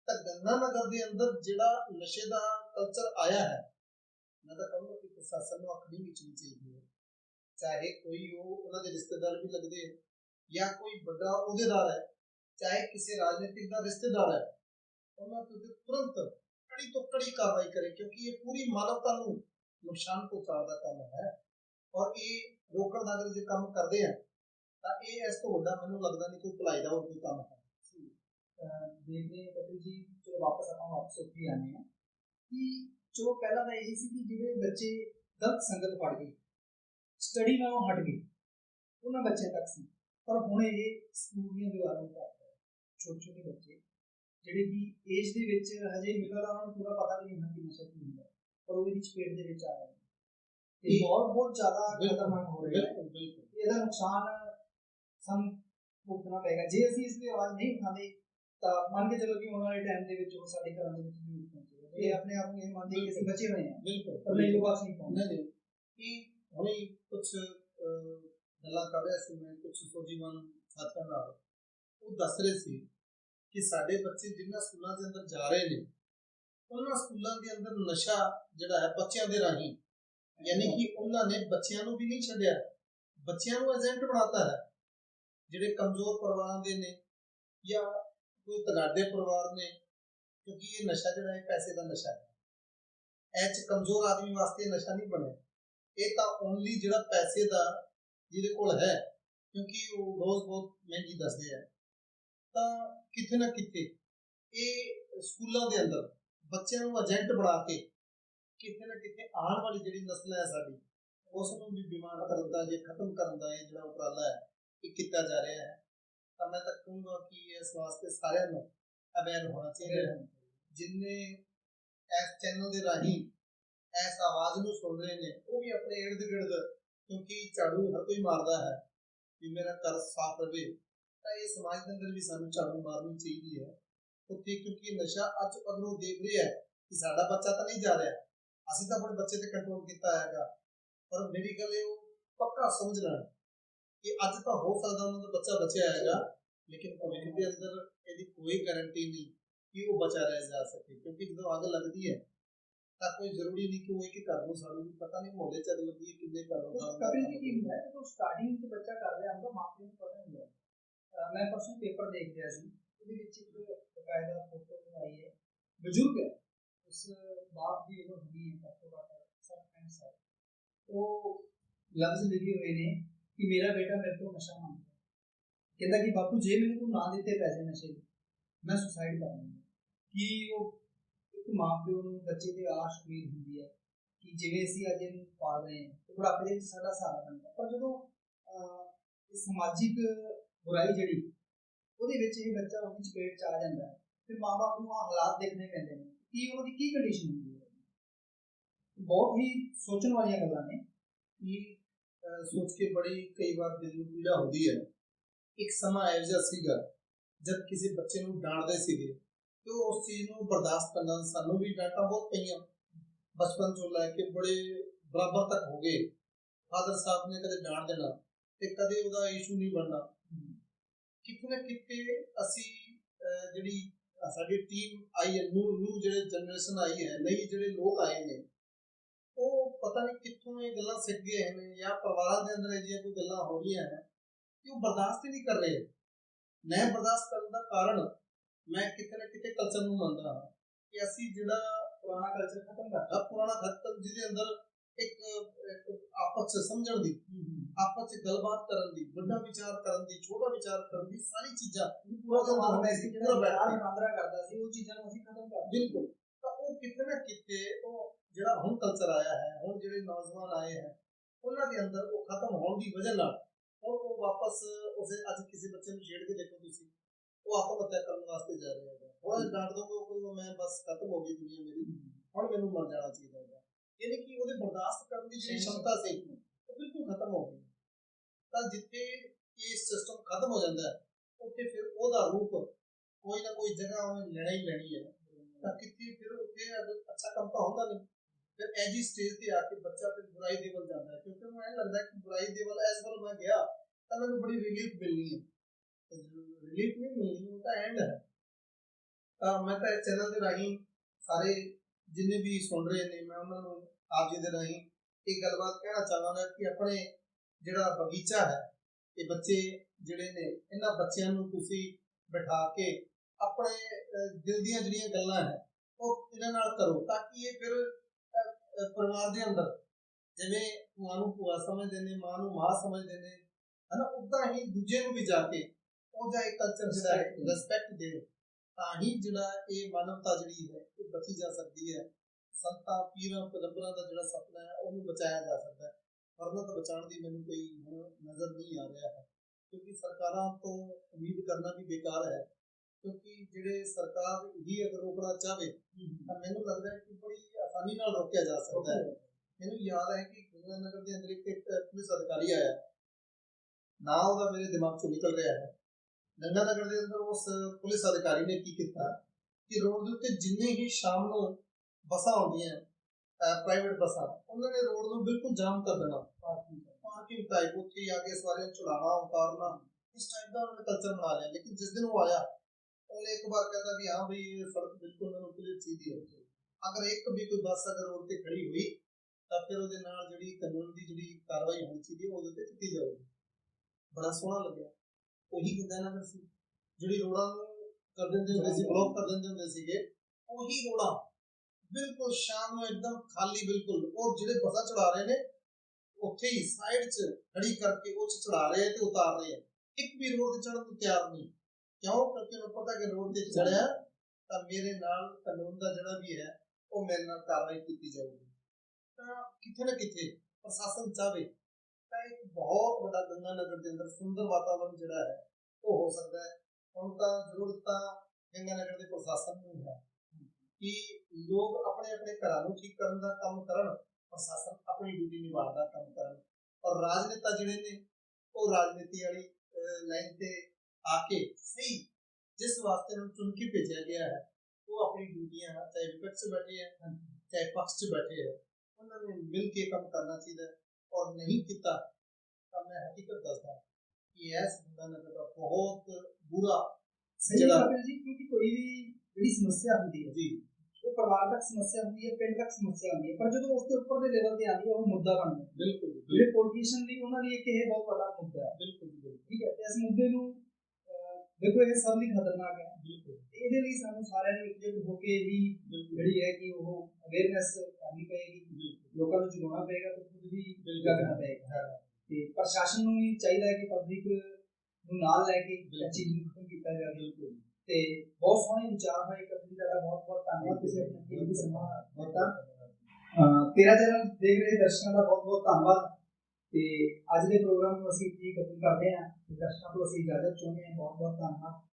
B: ਤਾਂ ਗੰਗਾ ਨਗਰ ਦੇ ਅੰਦਰ ਜਿਹੜਾ ਨਸ਼ੇ ਦਾ ਕਲਚਰ ਆਇਆ ਹੈ ਮੈਂ ਤਾਂ ਕਹੂੰਗਾ ਕਿ ਪ੍ਰਸ਼ਾਸਨ ਨੂੰ ਅੱਖ ਨਹੀਂ ਮੀਚਣੀ ਚਾਹੀਦੀ ਹੈ। ਚਾਹੇ ਕੋਈ ਉਹ ਉਹਨਾਂ ਦੇ ਰਿਸ਼ਤੇਦਾਰ ਵੀ ਲੱਗਦੇ ਹੈ ਜਾਂ ਕੋਈ ਵੱਡਾ ਅਹੁਦੇਦਾਰ ਹੈ ਚਾਹੇ ਕਿਸੇ ਰਾਜਨੀਤਿਕ ਦਾ ਰਿਸ਼ਤੇਦਾਰ ਹੈ ਉਹਨਾਂ ਤੇ ਤੁਰੰਤ ਕੜੀ ਤੋਂ ਕੜੀ ਕਾਰਵਾਈ ਕਰੇ ਕਿਉਂਕਿ ਇਹ ਪੂਰੀ ਮਾਨਵਤਾ ਨੂੰ ਨੁਕਸਾਨ ਪਹੁੰਚਾਉਣ ਦਾ ਕੰਮ ਹੈ। ਔਰ ਇਹ ਰੋਕਣ ਦਾ ਅਗਰ ਜੇ ਕੰਮ ਕਰਦੇ ਆ ਤਾਂ ਇਹ ਇਸ ਤੋਂ ਵੱਡਾ ਮੈਨੂੰ ਲੱਗਦਾ ਨਹੀਂ ਕੋਈ ਭਲਾਈ ਦਾ ਹੋਰ ਕੋਈ ਕੰਮ ਹੈ।
A: ਦੇਖਦੇ ਕਪਿਲ ਜੀ ਚਲੋ ਵਾਪਸ ਆਪਾਂ ਵਾਪਸ ਉੱਥੇ ਆਨੇ ਆ ਕਿ ਚਲੋ ਪਹਿਲਾਂ ਤਾਂ ਇਹ ਸੀ ਕਿ ਜਿਹੜੇ ਬੱਚੇ ਗਲਤ ਸੰਗਤ ਫੜ ਗਏ ਸਟੱਡੀ ਨਾਲੋਂ ਹਟ ਗਏ ਉਹਨਾਂ ਬੱਚਿਆਂ ਤੱਕ ਸੀ। ਪਰ ਹੁਣ ਇਹ ਸਕੂਲ ਦੀਆਂ ਦੀਵਾਰਾਂ ਨੂੰ ਛੋਟੇ ਛੋਟੇ ਬੱਚੇ ਜਿਹੜੇ ਕਿ ਏਜ ਦੇ ਵਿੱਚ ਹਜੇ ਮਿਲਦਾ ਉਹਨਾਂ ਨੂੰ ਪੂਰਾ ਪਤਾ ਵੀ ਨਹੀਂ ਹੁੰਦਾ ਕਿ ਨਸ਼ਾ ਕੀ ਹੁੰਦਾ। ਪਰ ਉਹ ਇਹਦੀ ਚਪੇਟ ਦੇ ਵਿੱਚ ਆ ਰਹੇ ਨੇ।
B: ਇਹ-
A: ਬਹੁਤ ਬਹੁਤ ਜ਼ਿਆਦਾ ਖਤਰਨਾਕ ਹੋ ਰਿਹਾ ਹੈ। ਇਹਦਾ ਨੁਕਸਾਨ ਸਾਨੂੰ ਭੁਗਤਣਾ ਪਏਗਾ। ਜੇ ਅਸੀਂ ਇਸ ਦੀ ਆਵਾਜ਼ ਨਹੀਂ ਉਠਾਉਂਦੇ ਤਾਂ ਮੰਨ ਕੇ ਚਲੋ ਕਿ ਆਉਣ ਵਾਲੇ ਟਾਈਮ ਦੇ ਵਿੱਚ ਉਹ ਸਾਡੇ ਘਰਾਂ ਦੇ ਵਿੱਚ ਜ਼ਰੂਰ ਪਹੁੰਚੇਗਾ। ਇਹ ਆਪਣੇ ਆਪ ਨੂੰ ਇਹ ਮੰਨਦੇ ਕਿ ਅਸੀਂ ਬਚੇ ਹੋਏ ਹਾਂ
B: ਬਿਲਕੁਲ।
A: ਪਰ ਨਹੀਂ ਬਚ ਨਹੀਂ ਪਾਉਂਦੇ
B: ਨਹੀਂ ਇਹ ਹੁਣੇ ਕੁਝ ਗੱਲਾਂ ਕਰ ਰਿਹਾ ਸੀ ਮੈਂ ਕੁਝ ਸੋਜੀਵਾਨ ਸਾਥੀਆਂ ਨਾਲ। ਉਹ ਦੱਸ ਰਹੇ ਸੀ ਕਿ ਸਾਡੇ ਬੱਚੇ ਜਿਨ੍ਹਾਂ ਸਕੂਲਾਂ ਦੇ ਅੰਦਰ ਜਾ ਰਹੇ ਨੇ ਉਹਨਾਂ ਸਕੂਲਾਂ ਦੇ ਅੰਦਰ ਨਸ਼ਾ ਜਿਹੜਾ ਹੈ ਬੱਚਿਆਂ ਦੇ ਰਾਹੀਂ ਯਾਨੀ ਕਿ ਉਹਨਾਂ ਨੇ ਬੱਚਿਆਂ ਨੂੰ ਵੀ ਨਹੀਂ ਛੱਡਿਆ। ਬੱਚਿਆਂ ਨੂੰ ਏਜੰਟ ਬਣਾਤਾ ਹੈ। ਜਿਹੜੇ ਕਮਜ਼ੋਰ ਪਰਿਵਾਰਾਂ ਦੇ ਨੇ ਜਾਂ ਕੋਈ ਤਗਾੜੇ ਪਰਿਵਾਰ ਨੇ, ਕਿਉਂਕਿ ਇਹ ਨਸ਼ਾ ਜਿਹੜਾ ਹੈ, ਪੈਸੇ ਦਾ ਨਸ਼ਾ ਹੈ। ਇਹ ਚ ਕਮਜ਼ੋਰ ਆਦਮੀ ਵਾਸਤੇ ਨਸ਼ਾ ਨਹੀਂ ਬਣਿਆ। ਇਹ ਤਾਂ ਓਨਲੀ ਜਿਹੜਾ ਪੈਸੇ ਦਾ ਜਿਹਦੇ ਕੋਲ ਹੈ, ਕਿਉਂਕਿ ਉਹ ਰੋਜ਼ ਬਹੁਤ ਮਹਿੰਗੀ ਦੱਸਦੇ ਆ। ਤਾਂ ਕਿਤੇ ਨਾ ਕਿਤੇ ਇਹ ਸਕੂਲਾਂ ਦੇ ਅੰਦਰ ਬੱਚਿਆਂ ਨੂੰ ਏਜੰਟ ਬਣਾ ਕੇ ਕਿਤੇ ਨਾ ਕਿਤੇ ਆਉਣ ਵਾਲੀ ਜਿਹੜੀ ਨਸਲ ਹੈ ਸਾਡੀ, ਉਸ ਨੂੰ ਵੀ ਬਿਮਾਰ ਕਰਨ ਦਾ ਜੇ ਖਤਮ ਕਰਨ ਦਾ ਇਹ ਜਿਹੜਾ ਉਪਰਾਲਾ ਹੈ ਕੀਤਾ ਜਾ ਰਿਹਾ ਹੈ, ਤਾਂ ਮੈਂ ਤਾਂ ਕਹੂੰਗਾ ਕਿ ਇਸ ਵਾਸਤੇ ਸਾਰਿਆਂ ਨੂੰ ਅਵੇਅਰ ਹੋਣਾ ਚਾਹੀਦਾ ਹੈ। ਜਿਨਨੇ ਇਸ ਚੈਨਲ ਦੇ ਰਾਹੀਂ ਇਸ ਆਵਾਜ਼ ਨੂੰ ਸੁਣ ਰਹੇ ਨੇ, ਉਹ ਵੀ ਆਪਣੇ ਇਰਦ ਗਿਰਦ, ਕਿਉਂਕਿ ਝਾੜੂ ਹਰ ਕੋਈ ਮਾਰਦਾ ਹੈ। ਕਿ ਮੇਰਾ ਘਰ ਸਾਫ਼ ਰਹੇ ਤਾਂ ਇਹ ਸਮਾਜ ਦੇ ਅੰਦਰ ਵੀ ਸਾਨੂੰ ਝਾੜੂ ਮਾਰਨੀ ਚਾਹੀਦੀ ਹੈ। ਉੱਥੇ ਕਿਉਂਕਿ ਨਸ਼ਾ ਅੱਜ ਅਗਰੋਂ ਦੇਖ ਰਿਹਾ ਹੈ ਕਿ ਸਾਡਾ ਬੱਚਾ ਤਾਂ ਨਹੀਂ ਜਾ ਰਿਹਾ। ਅਸੀਂ ਤਾਂ ਆਪਣੇ ਬੱਚੇ ਤੇ ਕੰਟਰੋਲ ਕੀਤਾ ਹੈਗਾ। ਪਰ ਮੇਰੀ ਗੱਲ ਇਹ ਉਹ ਪੱਕਾ ਸਮਝ ਲੈਣ। ਕਿ ਅੱਜ ਤਾਂ ਹੋ ਸਕਦਾ ਉਹਨਾਂ ਦਾ ਬੱਚਾ ਬਚਿਆ ਹੈਗਾ ਲੇਕਿਨ ਭਵਿੱਖ ਦੇ ਅੰਦਰ ਇਹਦੀ ਕੋਈ ਗਾਰੰਟੀ ਨਹੀਂ ਕਿ ਉਹ ਬਚਾ ਰਹਿ ਜਾ ਸਕੇ ਕਿਉਂਕਿ ਜਦੋਂ ਅੱਗ ਲੱਗਦੀ ਹੈ ਤਾਂ ਕੋਈ ਜ਼ਰੂਰੀ ਨਹੀਂ ਕਿ ਉਹ ਇੱਕ ਘਰ ਨੂੰ ਸਾਨੂੰ ਵੀ ਪਤਾ ਨਹੀਂ ਮੁਹੱਲੇ ਚ ਅੱਗ ਲੱਗੀ ਹੈ ਕਿੰਨੇ ਘਰ
A: ਉਸ ਕਪਿਲ ਜੀ ਕੀ ਹੁੰਦਾ ਹੈ ਜਦੋਂ ਸਟਾਰਟਿੰਗ ਚ ਬੱਚਾ ਕਰ ਰਿਹਾ ਹੁੰਦਾ ਮਾਪਿਆਂ ਨੂੰ ਪਤਾ ਨਹੀਂ ਹੁੰਦਾ। ਮੈਂ ਪਰਸੋਂ ਪੇਪਰ ਦੇਖ ਰਿਹਾ ਸੀ ਉਹਦੇ ਵਿੱਚ ਇੱਕ ਬਕਾਇਦਾ ਫੋਟੋ ਆਈ ਹੈ। ਬਜ਼ੁਰਗ ਹੈ ਉਸ ਬਾਪ ਦੀ ਉਮਰ ਹੁੰਦੀ ਹੈ ਘੱਟੋ ਘੱਟ 60 ਸਾਲ। ਉਹ ਲਫ਼ਜ਼ ਲਿਖੇ ਹੋਏ ਨੇ ਕਿ ਮੇਰਾ ਬੇਟਾ ਮੇਰੇ ਤੋਂ ਨਸ਼ਾ ਮੰਗਦਾ ਕਹਿੰਦਾ ਕਿ ਬਾਪੂ, ਜੇ ਮੈਨੂੰ ਤੂੰ ਨਾ ਦਿੱਤੇ ਪੈਸੇ ਨਸ਼ੇ ਮੈਂ ਸੁਸਾਈਡ ਕਰ ਲਵਾਂਗਾ ਕਿ ਉਹ ਇੱਕ ਮਾਂ ਪਿਓ ਨੂੰ ਬੱਚੇ ਤੇ ਆਸ਼ ਉਮੀਦ ਹੁੰਦੀ ਹੈ ਕਿ ਜਿਵੇਂ ਅਸੀਂ ਅੱਜ ਇਹਨੂੰ ਪਾਲ ਰਹੇ ਹਾਂ ਬੁਢਾਪੇ ਦੇ ਵਿੱਚ ਸਾਡਾ ਸਹਾਰਾ ਬਣਦਾ ਪਰ ਜਦੋਂ ਸਮਾਜਿਕ ਬੁਰਾਈ ਜਿਹੜੀ, ਉਹਦੇ ਵਿੱਚ ਇਹ ਬੱਚਾ ਉਹਦੀ ਚਪੇਟ ਚ ਆ ਜਾਂਦਾ ਹੈ। ਤੇ ਮਾਪੇ ਨੂੰ ਆਹ ਹਾਲਾਤ ਦੇਖਣੇ ਪੈਂਦੇ ਨੇ ਕਿ ਉਹਨਾਂ ਦੀ ਕੀ ਕੰਡੀਸ਼ਨ ਹੁੰਦੀ ਹੈ। ਬਹੁਤ ਹੀ ਸੋਚਣ ਵਾਲੀਆਂ ਗੱਲਾਂ ਨੇ
B: ਕਿ ਸੋਚ ਕੇ ਬੜੀ ਕਈ ਵਾਰ ਦਿਲ ਨੂੰ ਪੀੜਾ ਹੁੰਦੀ ਹੈ। ਇੱਕ ਸਮਾਂ ਇਹੋ ਜਿਹਾ ਸੀਗਾ, ਜਦ ਕਿਸੇ ਬੱਚੇ ਨੂੰ ਡਾਂਟਦੇ ਸੀਗੇ, ਤੇ ਉਸ ਚੀਜ਼ ਨੂੰ ਬਰਦਾਸ਼ਤ ਕਰਨਾ ਸਾਨੂੰ ਵੀ ਡਾਂਟਾਂ ਬਹੁਤ ਪਈਆਂ। ਬਚਪਨ ਤੋਂ ਲੈ ਕੇ ਬੜੇ ਬਰਾਬਰ ਤੱਕ ਹੋ ਗਏ। ਫਾਦਰ ਸਾਹਿਬ ਨੇ ਕਦੇ ਡਾਂਟ ਦੇਣਾ ਤੇ ਕਦੇ ਉਹਦਾ ਇਸ਼ੂ ਨਹੀਂ ਬਣਨਾ। ਕਿਤੇ ਨਾ ਕਿਤੇ ਅਸੀਂ ਜਿਹੜੀ ਸਾਡੀ ਟੀਮ ਆਈ ਹੈ ਨਿਊ ਨਿਊ ਜਿਹੜੇ ਜਨਰੇਸ਼ਨ ਆਈ ਹੈ, ਨਈ ਜਿਹੜੇ ਲੋਕ ਆਏ ਨੇ ਪਤਾ ਨਹੀਂ ਕਿੱਥੋਂ ਇਹ ਗੱਲਾਂ ਸਿੱਖ ਗਏ ਨੇ ਜਾਂ ਪਰਿਵਾਰਾਂ ਦੇ ਅੰਦਰ ਅਜਿਹੀਆਂ ਕੋਈ ਗੱਲਾਂ ਹੋ ਰਹੀਆਂ ਹੈ ਕਿ ਉਹ ਬਰਦਾਸ਼ਤ ਹੀ ਨਹੀਂ ਕਰ ਰਹੇ। ਮੈਂ ਬਰਦਾਸ਼ਤ ਕਰਨ ਦਾ ਕਾਰਨ ਮੈਂ ਕਿਤੇ ਨਾ ਕਿਤੇ ਕਲਚਰ ਨੂੰ ਮੰਨਦਾ ਹਾਂ ਕਿ ਅਸੀਂ ਜਿਹੜਾ
A: ਪੁਰਾਣਾ ਕਲਚਰ ਖਤਮ ਕਰ
B: ਆ ਪੁਰਾਣਾ ਖਤਮ ਜਿਹਦੇ ਅੰਦਰ ਇੱਕ ਆਪਸ ਚ ਸਮਝਣ ਦੀ ਆਪਸ ਚ ਗੱਲਬਾਤ ਕਰਨ ਦੀ ਵੱਡਾ ਵਿਚਾਰ ਕਰਨ ਦੀ ਛੋਟਾ ਵਿਚਾਰ ਕਰਨ ਦੀ ਸਾਰੀ ਚੀਜ਼ਾਂ
A: ਪੂਰਾ ਹੈ ਕਿ ਜਿਹੜਾ
B: ਬੈਠ
A: ਕਰਦਾ ਸੀ ਉਹ ਚੀਜ਼ਾਂ ਨੂੰ ਅਸੀਂ ਖਤਮ ਕਰ।
B: ਬਿਲਕੁਲ। ਤਾਂ ਉਹ ਕਿਤੇ ਨਾ ਕਿਤੇ ਉਹ ਜਿਹੜਾ ਹੁਣ ਕਲਚਰ ਆਇਆ ਹੈ ਹੁਣ ਜਿਹੜੇ ਨੌਜਵਾਨ ਆਏ ਹੈ ਉਹਨਾਂ ਦੇ ਅੰਦਰ ਉਹ ਖਤਮ ਹੋਣ ਦੀ ਵਜ੍ਹਾ ਨਾਲ ਹੁਣ ਉਹ ਵਾਪਸ ਉਸੇ ਅੱਜ ਕਿਸੇ ਬੱਚੇ ਨੂੰ ਛੇੜ ਕੇ ਦੇਖੋ ਤੁਸੀਂ ਉਹ ਆਤਮ ਹੱਤਿਆ ਕਰਨ ਵਾਸਤੇ ਜਾ ਰਿਹਾ ਹੈ ਉਹ ਡਾਂਟ ਦੋਗੇ ਉਹ ਕੋਈ ਮੈਂ ਬਸ ਖਤਮ ਹੋ ਗਈ ਦੁਨੀਆ ਮੇਰੀ ਹੁਣ ਮੈਨੂੰ ਮਰ ਜਾਣਾ ਚਾਹੀਦਾ ਹੈ ਯਾਨੀ ਕਿ ਉਹਦੇ ਬਰਦਾਸ਼ਤ ਕਰਨ ਦੀ ਜਿਹੜੀ ਸ਼ਮਤਾ ਸੀ ਉਹ ਬਿਲਕੁਲ ਖਤਮ ਹੋ ਗਈ। ਤਾਂ ਜਿੱਥੇ ਇਹ ਸਿਸਟਮ ਖਤਮ ਹੋ ਜਾਂਦਾ ਹੈ ਉੱਥੇ ਫਿਰ ਉਹਦਾ ਰੂਪ ਕੋਈ ਨਾ ਕੋਈ ਜਗ੍ਹਾ ਉਹਨੇ ਲੈਣਾ ਹੀ ਲੈਣੀ ਹੈ। ਤਾਂ ਕਿਤੇ ਫਿਰ ਉੱਥੇ ਅੱਛਾ ਕੰਮ ਤਾਂ ਹੁੰਦਾ ਨਹੀਂ। ਫਿਰ ਐਜੀ ਸਟੇਜ ਤੇ ਆ ਕੇ ਬੱਚਾ ਫਿਰ ਬੁਰਾਈ ਦੇ ਵੱਲ ਜਾਂਦਾ ਹੈ। ਕਿਉਂਕਿ ਉਹਨੂੰ ਐਂ ਲੱਗਦਾ ਕਿ ਬੁਰਾਈ ਦੇ ਵੱਲ ਇਸ ਵੱਲ ਮੈਂ ਗਿਆ ਤਾਂ ਮੈਨੂੰ ਬੜੀ ਰਿਲੀਫ ਮਿਲਣੀ ਹੈ। ਰਿਲੀਫ ਨਹੀਂ ਮਿਲਣੀ, ਉਹ ਤਾਂ ਐਂਡ ਹੈ। ਤਾਂ ਮੈਂ ਤਾਂ ਇਸ ਚੈਨਲ ਦੇ ਰਾਹੀਂ ਸਾਰੇ ਜਿੰਨੇ ਵੀ ਸੁਣ ਰਹੇ ਨੇ, ਮੈਂ ਉਹਨਾਂ ਨੂੰ ਆਪ ਜੀ ਦੇ ਰਾਹੀਂ ਇਹ ਗੱਲਬਾਤ ਕਹਿਣਾ ਚਾਹਾਂਗਾ ਕਿ ਆਪਣੇ ਜਿਹੜਾ ਬਗੀਚਾ ਹੈ, ਇਹ ਬੱਚੇ ਜਿਹੜੇ ਨੇ, ਇਹਨਾਂ ਬੱਚਿਆਂ ਨੂੰ ਤੁਸੀਂ ਬਿਠਾ ਕੇ ਆਪਣੇ ਦਿਲ ਦੀਆਂ ਜਿਹੜੀਆਂ ਗੱਲਾਂ ਹੈ, ਉਹ ਇਹਨਾਂ ਨਾਲ ਕਰੋ ਤਾਂ ਕਿ ਇਹ ਫਿਰ ਪਰਿਵਾਰ ਦੇ ਅੰਦਰ ਜਿਵੇਂ ਮਾਂ ਨੂੰ ਭੂਆ ਸਮਝਦੇ ਨੇ ਮਾਂ ਨੂੰ ਮਾਂ ਸਮਝਦੇ ਨੇ ਹਨਾ ਉਦਾਂ ਹੀ ਦੂਜੇ ਨੂੰ ਵੀ ਜਾ ਕੇ ਉਹਦਾ ਇੱਕ ਕਲਚਰ ਜਿਹੜਾ ਹੈ। ਰਿਸਪੈਕਟ ਦੇਣ। ਤਾਂ ਹੀ ਜਿਹੜਾ ਇਹ ਮਾਨਵਤਾ ਜਿਹੜੀ ਹੈ ਇਹ ਬਚੀ ਜਾ ਸਕਦੀ ਹੈ। ਸੰਤਾਂ ਪੀਰਾਂ ਪਲੰਬਰਾਂ ਦਾ ਜਿਹੜਾ ਸੁਪਨਾ ਹੈ ਉਹਨੂੰ ਬਚਾਇਆ ਜਾ ਸਕਦਾ ਹੈ। ਵਰਨਾ ਤਾਂ ਬਚਾਉਣ ਦੀ ਮੈਨੂੰ ਕੋਈ ਹੁਣ ਨਜ਼ਰ ਨਹੀਂ ਆ ਰਿਹਾ ਹੈ। ਕਿਉਂਕਿ ਸਰਕਾਰਾਂ ਤੋਂ ਉਮੀਦ ਕਰਨਾ ਵੀ ਬੇਕਾਰ ਹੈ ਕਿਉਂਕਿ ਜਿਹੜੇ ਸਰਕਾਰ ਹੀ ਅਗਰ ਰੋਕਣਾ ਚਾਹਵੇ ਤਾਂ ਮੈਨੂੰ ਲੱਗਦਾ ਹੈ ਕਿ ਬੜੀ ਆਸਾਨੀ ਨਾਲ ਰੋਕਿਆ ਜਾ ਸਕਦਾ ਹੈ। ਮੈਨੂੰ ਯਾਦ ਹੈ ਕਿ ਗੰਗਾ ਨਗਰ ਦੇ ਅੰਦਰ ਇੱਕ ਪੁਲਿਸ ਅਧਿਕਾਰੀ ਆਇਆ। ਨਾ ਉਹਦਾ ਮੇਰੇ ਦਿਮਾਗ ਤੋਂ ਨਿਕਲ ਰਿਹਾ ਹੈ। ਗੰਗਾ ਨਗਰ ਦੇ ਅੰਦਰ ਉਸ ਪੁਲਿਸ ਅਧਿਕਾਰੀ ਨੇ ਕੀ ਕੀਤਾ? ਕਿ ਰੋਡ ਦੇ ਉੱਤੇ ਜਿੰਨੇ ਹੀ ਸ਼ਾਮ ਨੂੰ ਬੱਸਾਂ ਆਉਂਦੀਆਂ ਪ੍ਰਾਈਵੇਟ ਬੱਸਾਂ ਉਹਨਾਂ ਨੇ ਰੋਡ ਨੂੰ ਬਿਲਕੁਲ ਜਾਮ ਕਰ ਦੇਣਾ। Parking type. ਉੱਥੇ ਆ ਕੇ ਸਵਾਰੀਆਂ ਚੜਾਉਣਾ ਉਤਾਰਨਾ। ਇਸ ਟਾਈਪ ਦਾ ਉਹਨਾਂ ਨੇ ਕਲਚਰ ਬਣਾ ਲਿਆ। ਲੇਕਿਨ ਜਿਸ ਦਿਨ ਉਹ ਆਇਆ ਉਹਨੇ ਇੱਕ ਵਾਰ ਕਹਿੰਦਾ ਵੀ ਹਾਂ ਵੀ ਇਹ ਸੜਕ ਬਿਲਕੁਲ ਮੈਨੂੰ ਕਲੀਅਰ ਚਾਹੀਦੀ ਹੈ ਅਗਰ ਇੱਕ ਵੀ ਕੋਈ ਬੱਸ ਅਗਰ ਰੋਡ ਤੇ ਖੜੀ ਹੋਈ, ਤਾਂ ਫਿਰ ਉਹਦੇ ਨਾਲ ਜਿਹੜੀ ਕਾਨੂੰਨ ਦੀ ਜਿਹੜੀ ਕਾਰਵਾਈ ਹੋਣੀ ਚਾਹੀਦੀ ਉਹਦੇ ਤੇ ਕੀਤੀ ਜਾਊਗੀ। ਬੜਾ ਸੋਹਣਾ ਲੱਗਿਆ। ਉਹੀ ਗੰਗਾ ਨਗਰ ਸੀ। ਜਿਹੜੀ ਰੋਡਾਂ ਨੂੰ ਕਰ ਦਿੰਦੇ ਹੁੰਦੇ ਸੀ ਬਲੌਕ ਕਰ ਦਿੰਦੇ ਹੁੰਦੇ ਸੀਗੇ, ਉਹੀ ਰੋਡਾਂ ਬਿਲਕੁਲ ਸ਼ਾਮ ਨੂੰ ਇੱਕਦਮ ਖਾਲੀ ਬਿਲਕੁਲ। ਉਹ ਜਿਹੜੇ ਬੱਸਾਂ ਚੜਾ ਰਹੇ ਨੇ, ਉੱਥੇ ਹੀ ਸਾਈਡ 'ਚ ਖੜੀ ਕਰਕੇ ਉਹ ਚੜਾ ਰਹੇ ਤੇ ਉਤਾਰ ਰਹੇ ਇੱਕ ਵੀ ਰੋਡ ਤੇ ਚੜ੍ਹਨ ਨੂੰ ਤਿਆਰ ਨਹੀਂ। ਕਿਉਂ? ਕਿਉਂਕਿ ਉਹਨੂੰ ਪਤਾ ਕਿ ਰੋਡ ਤੇ ਚੜਿਆ ਤਾਂ ਮੇਰੇ ਨਾਲ ਕਾਨੂੰਨ ਦਾ ਜਿਹੜਾ ਵੀ ਹੈ ਉਹ ਮੇਰੇ ਨਾਲ ਕਾਰਵਾਈ ਕੀਤੀ ਜਾਊਗੀ। ਤਾਂ ਕਿਤੇ ਨਾ ਕਿਤੇ ਪ੍ਰਸ਼ਾਸਨ ਚਾਵੇ ਤਾਂ ਇੱਕ ਬਹੁਤ ਵੱਡਾ ਗੰਗਾ ਨਗਰ ਦੇ ਅੰਦਰ ਸੁੰਦਰ ਵਾਤਾਵਰਣ ਜਿਹੜਾ ਹੈ ਉਹ ਹੋ ਸਕਦਾ ਹੈ। ਹੁਣ ਤਾਂ ਜ਼ਰੂਰਤ ਤਾਂ ਗੰਗਾ ਨਗਰ ਦੇ ਪ੍ਰਸ਼ਾਸਨ ਨੂੰ ਹੈ ਕਿ ਲੋਕ ਆਪਣੇ ਆਪਣੇ ਘਰਾਂ ਨੂੰ ਠੀਕ ਕਰਨ ਦਾ ਕੰਮ ਕਰਨ ਪ੍ਰਸ਼ਾਸਨ ਆਪਣੀ ਡਿਊਟੀ ਨਿਭਾਉਣ ਦਾ ਕੰਮ ਕਰਨ। ਔਰ ਰਾਜਨੇਤਾ ਜਿਹੜੇ ਨੇ ਉਹ ਰਾਜਨੀਤੀ ਵਾਲੀ ਲਾਈਨ ਤੇ ਆ ਕੇ ਸਹੀ ਜਿਸ ਵਾਸਤੇ ਨੂੰ ਚੁਣ ਕੇ ਭੇਜਿਆ ਗਿਆ ਹੈ ਉਹ ਆਪਣੀ ਡਿਊਟੀਆਂ ਚਾਹੇ ਵਿਕਟ 'ਚ ਬੈਠੇ ਹੈ ਚਾਹੇ ਪਕਸ਼ 'ਚ ਬੈਠੇ ਹੈ ਉਹਨਾਂ ਨੇ ਮਿਲ ਕੇ ਕੰਮ ਕਰਨਾ ਚਾਹੀਦਾ ਔਰ ਨਹੀਂ ਕੀਤਾ ਤਾਂ ਮੈਂ ਹਕੀਕਤ ਦੱਸਦਾ ਕਿ ਇਸ ਗੰਗਾ ਨਗਰ ਦਾ ਬਹੁਤ ਬੁਰਾ ਜਿਹੜਾ-
A: ਜੀ ਕਿਉਂਕਿ ਕੋਈ ਵੀ ਜਿਹੜੀ ਸਮੱਸਿਆ ਹੁੰਦੀ ਹੈ
B: ਜੀ
A: ਉਹ ਪਰਿਵਾਰ ਤੱਕ ਸਮੱਸਿਆ ਹੁੰਦੀ ਹੈ ਪਿੰਡ ਤੱਕ ਸਮੱਸਿਆ ਹੁੰਦੀ ਹੈ ਪਰ ਜਦੋਂ ਉਸ ਦੇ ਉੱਪਰ ਦੇ ਲੈਵਲ ਤੇ ਆਉਂਦੀ ਹੈ ਉਹ ਮੁੱਦਾ ਬਣ ਜਾਂਦਾ ਹੈ।
B: ਬਿਲਕੁਲ
A: ਜਿਹੜੇ ਪੋਲੀਟੀਸ਼ੀਅਨ ਦੀ ਉਹਨਾਂ ਲਈ ਇੱਕ ਇਹ ਬਹੁਤ ਵੱਡਾ ਮੁੱਦਾ ਹੈ
B: ਬਿਲਕੁਲ
A: ਠੀਕ ਹੈ ਤੇ ਇਸ ਮੁੱਦੇ ਨੂੰ ਦੇਖੋ ਇਹ ਸਭ ਲਈ ਖਤਰਨਾਕ ਹੈ।
B: ਬਿਲਕੁਲ।
A: ਇਹਦੇ ਲਈ ਸਾਨੂੰ ਸਾਰਿਆਂ ਨੂੰ ਇਕਜੁੱਟ ਹੋ ਕੇ ਹੀ ਜਿਹੜੀ ਹੈ ਕਿ ਉਹ ਅਵੇਅਰਨੈਸ ਕਰਨੀ ਪਏਗੀ। ਲੋਕਾਂ ਨੂੰ ਜਗਾਉਣਾ ਪਏਗਾ ਤੇ ਖੁਦ ਵੀ ਜਾਗਣਾ ਪਏਗਾ। ਤੇ ਪ੍ਰਸ਼ਾਸਨ ਨੂੰ ਵੀ ਚਾਹੀਦਾ ਹੈ ਕਿ ਪਬਲਿਕ ਨੂੰ ਨਾਲ ਲੈ ਕੇ ਚੀਜ਼ ਨੂੰ ਖਤਮ ਕੀਤਾ ਜਾਵੇ। ਤੇ ਬਹੁਤ ਸੋਹਣੇ ਵਿਚਾਰ ਹੋਏ। ਕਬੀ ਤੁਹਾਡਾ ਬਹੁਤ ਬਹੁਤ ਧੰਨਵਾਦ। ਤੁਸੀਂ ਆਪਣਾ ਕੀਮਤੀ ਸਮਾਂ ਦਿੱਤਾ। ਤੇਰਾ ਚੈਨਲ ਦੇਖ ਰਹੇ ਦਰਸ਼ਕਾਂ ਦਾ ਬਹੁਤ ਬਹੁਤ ਧੰਨਵਾਦ। ਤੇ ਅੱਜ ਦੇ ਪ੍ਰੋਗਰਾਮ ਨੂੰ ਅਸੀਂ ਇੱਥੇ ਖਤਮ ਕਰਦੇ ਹਾਂ। ਤੇ ਦਰਸ਼ਕਾਂ ਤੋਂ ਅਸੀਂ ਇਜਾਜ਼ਤ ਚਾਹੁੰਦੇ ਹਾਂ। ਬਹੁਤ ਬਹੁਤ ਧੰਨਵਾਦ।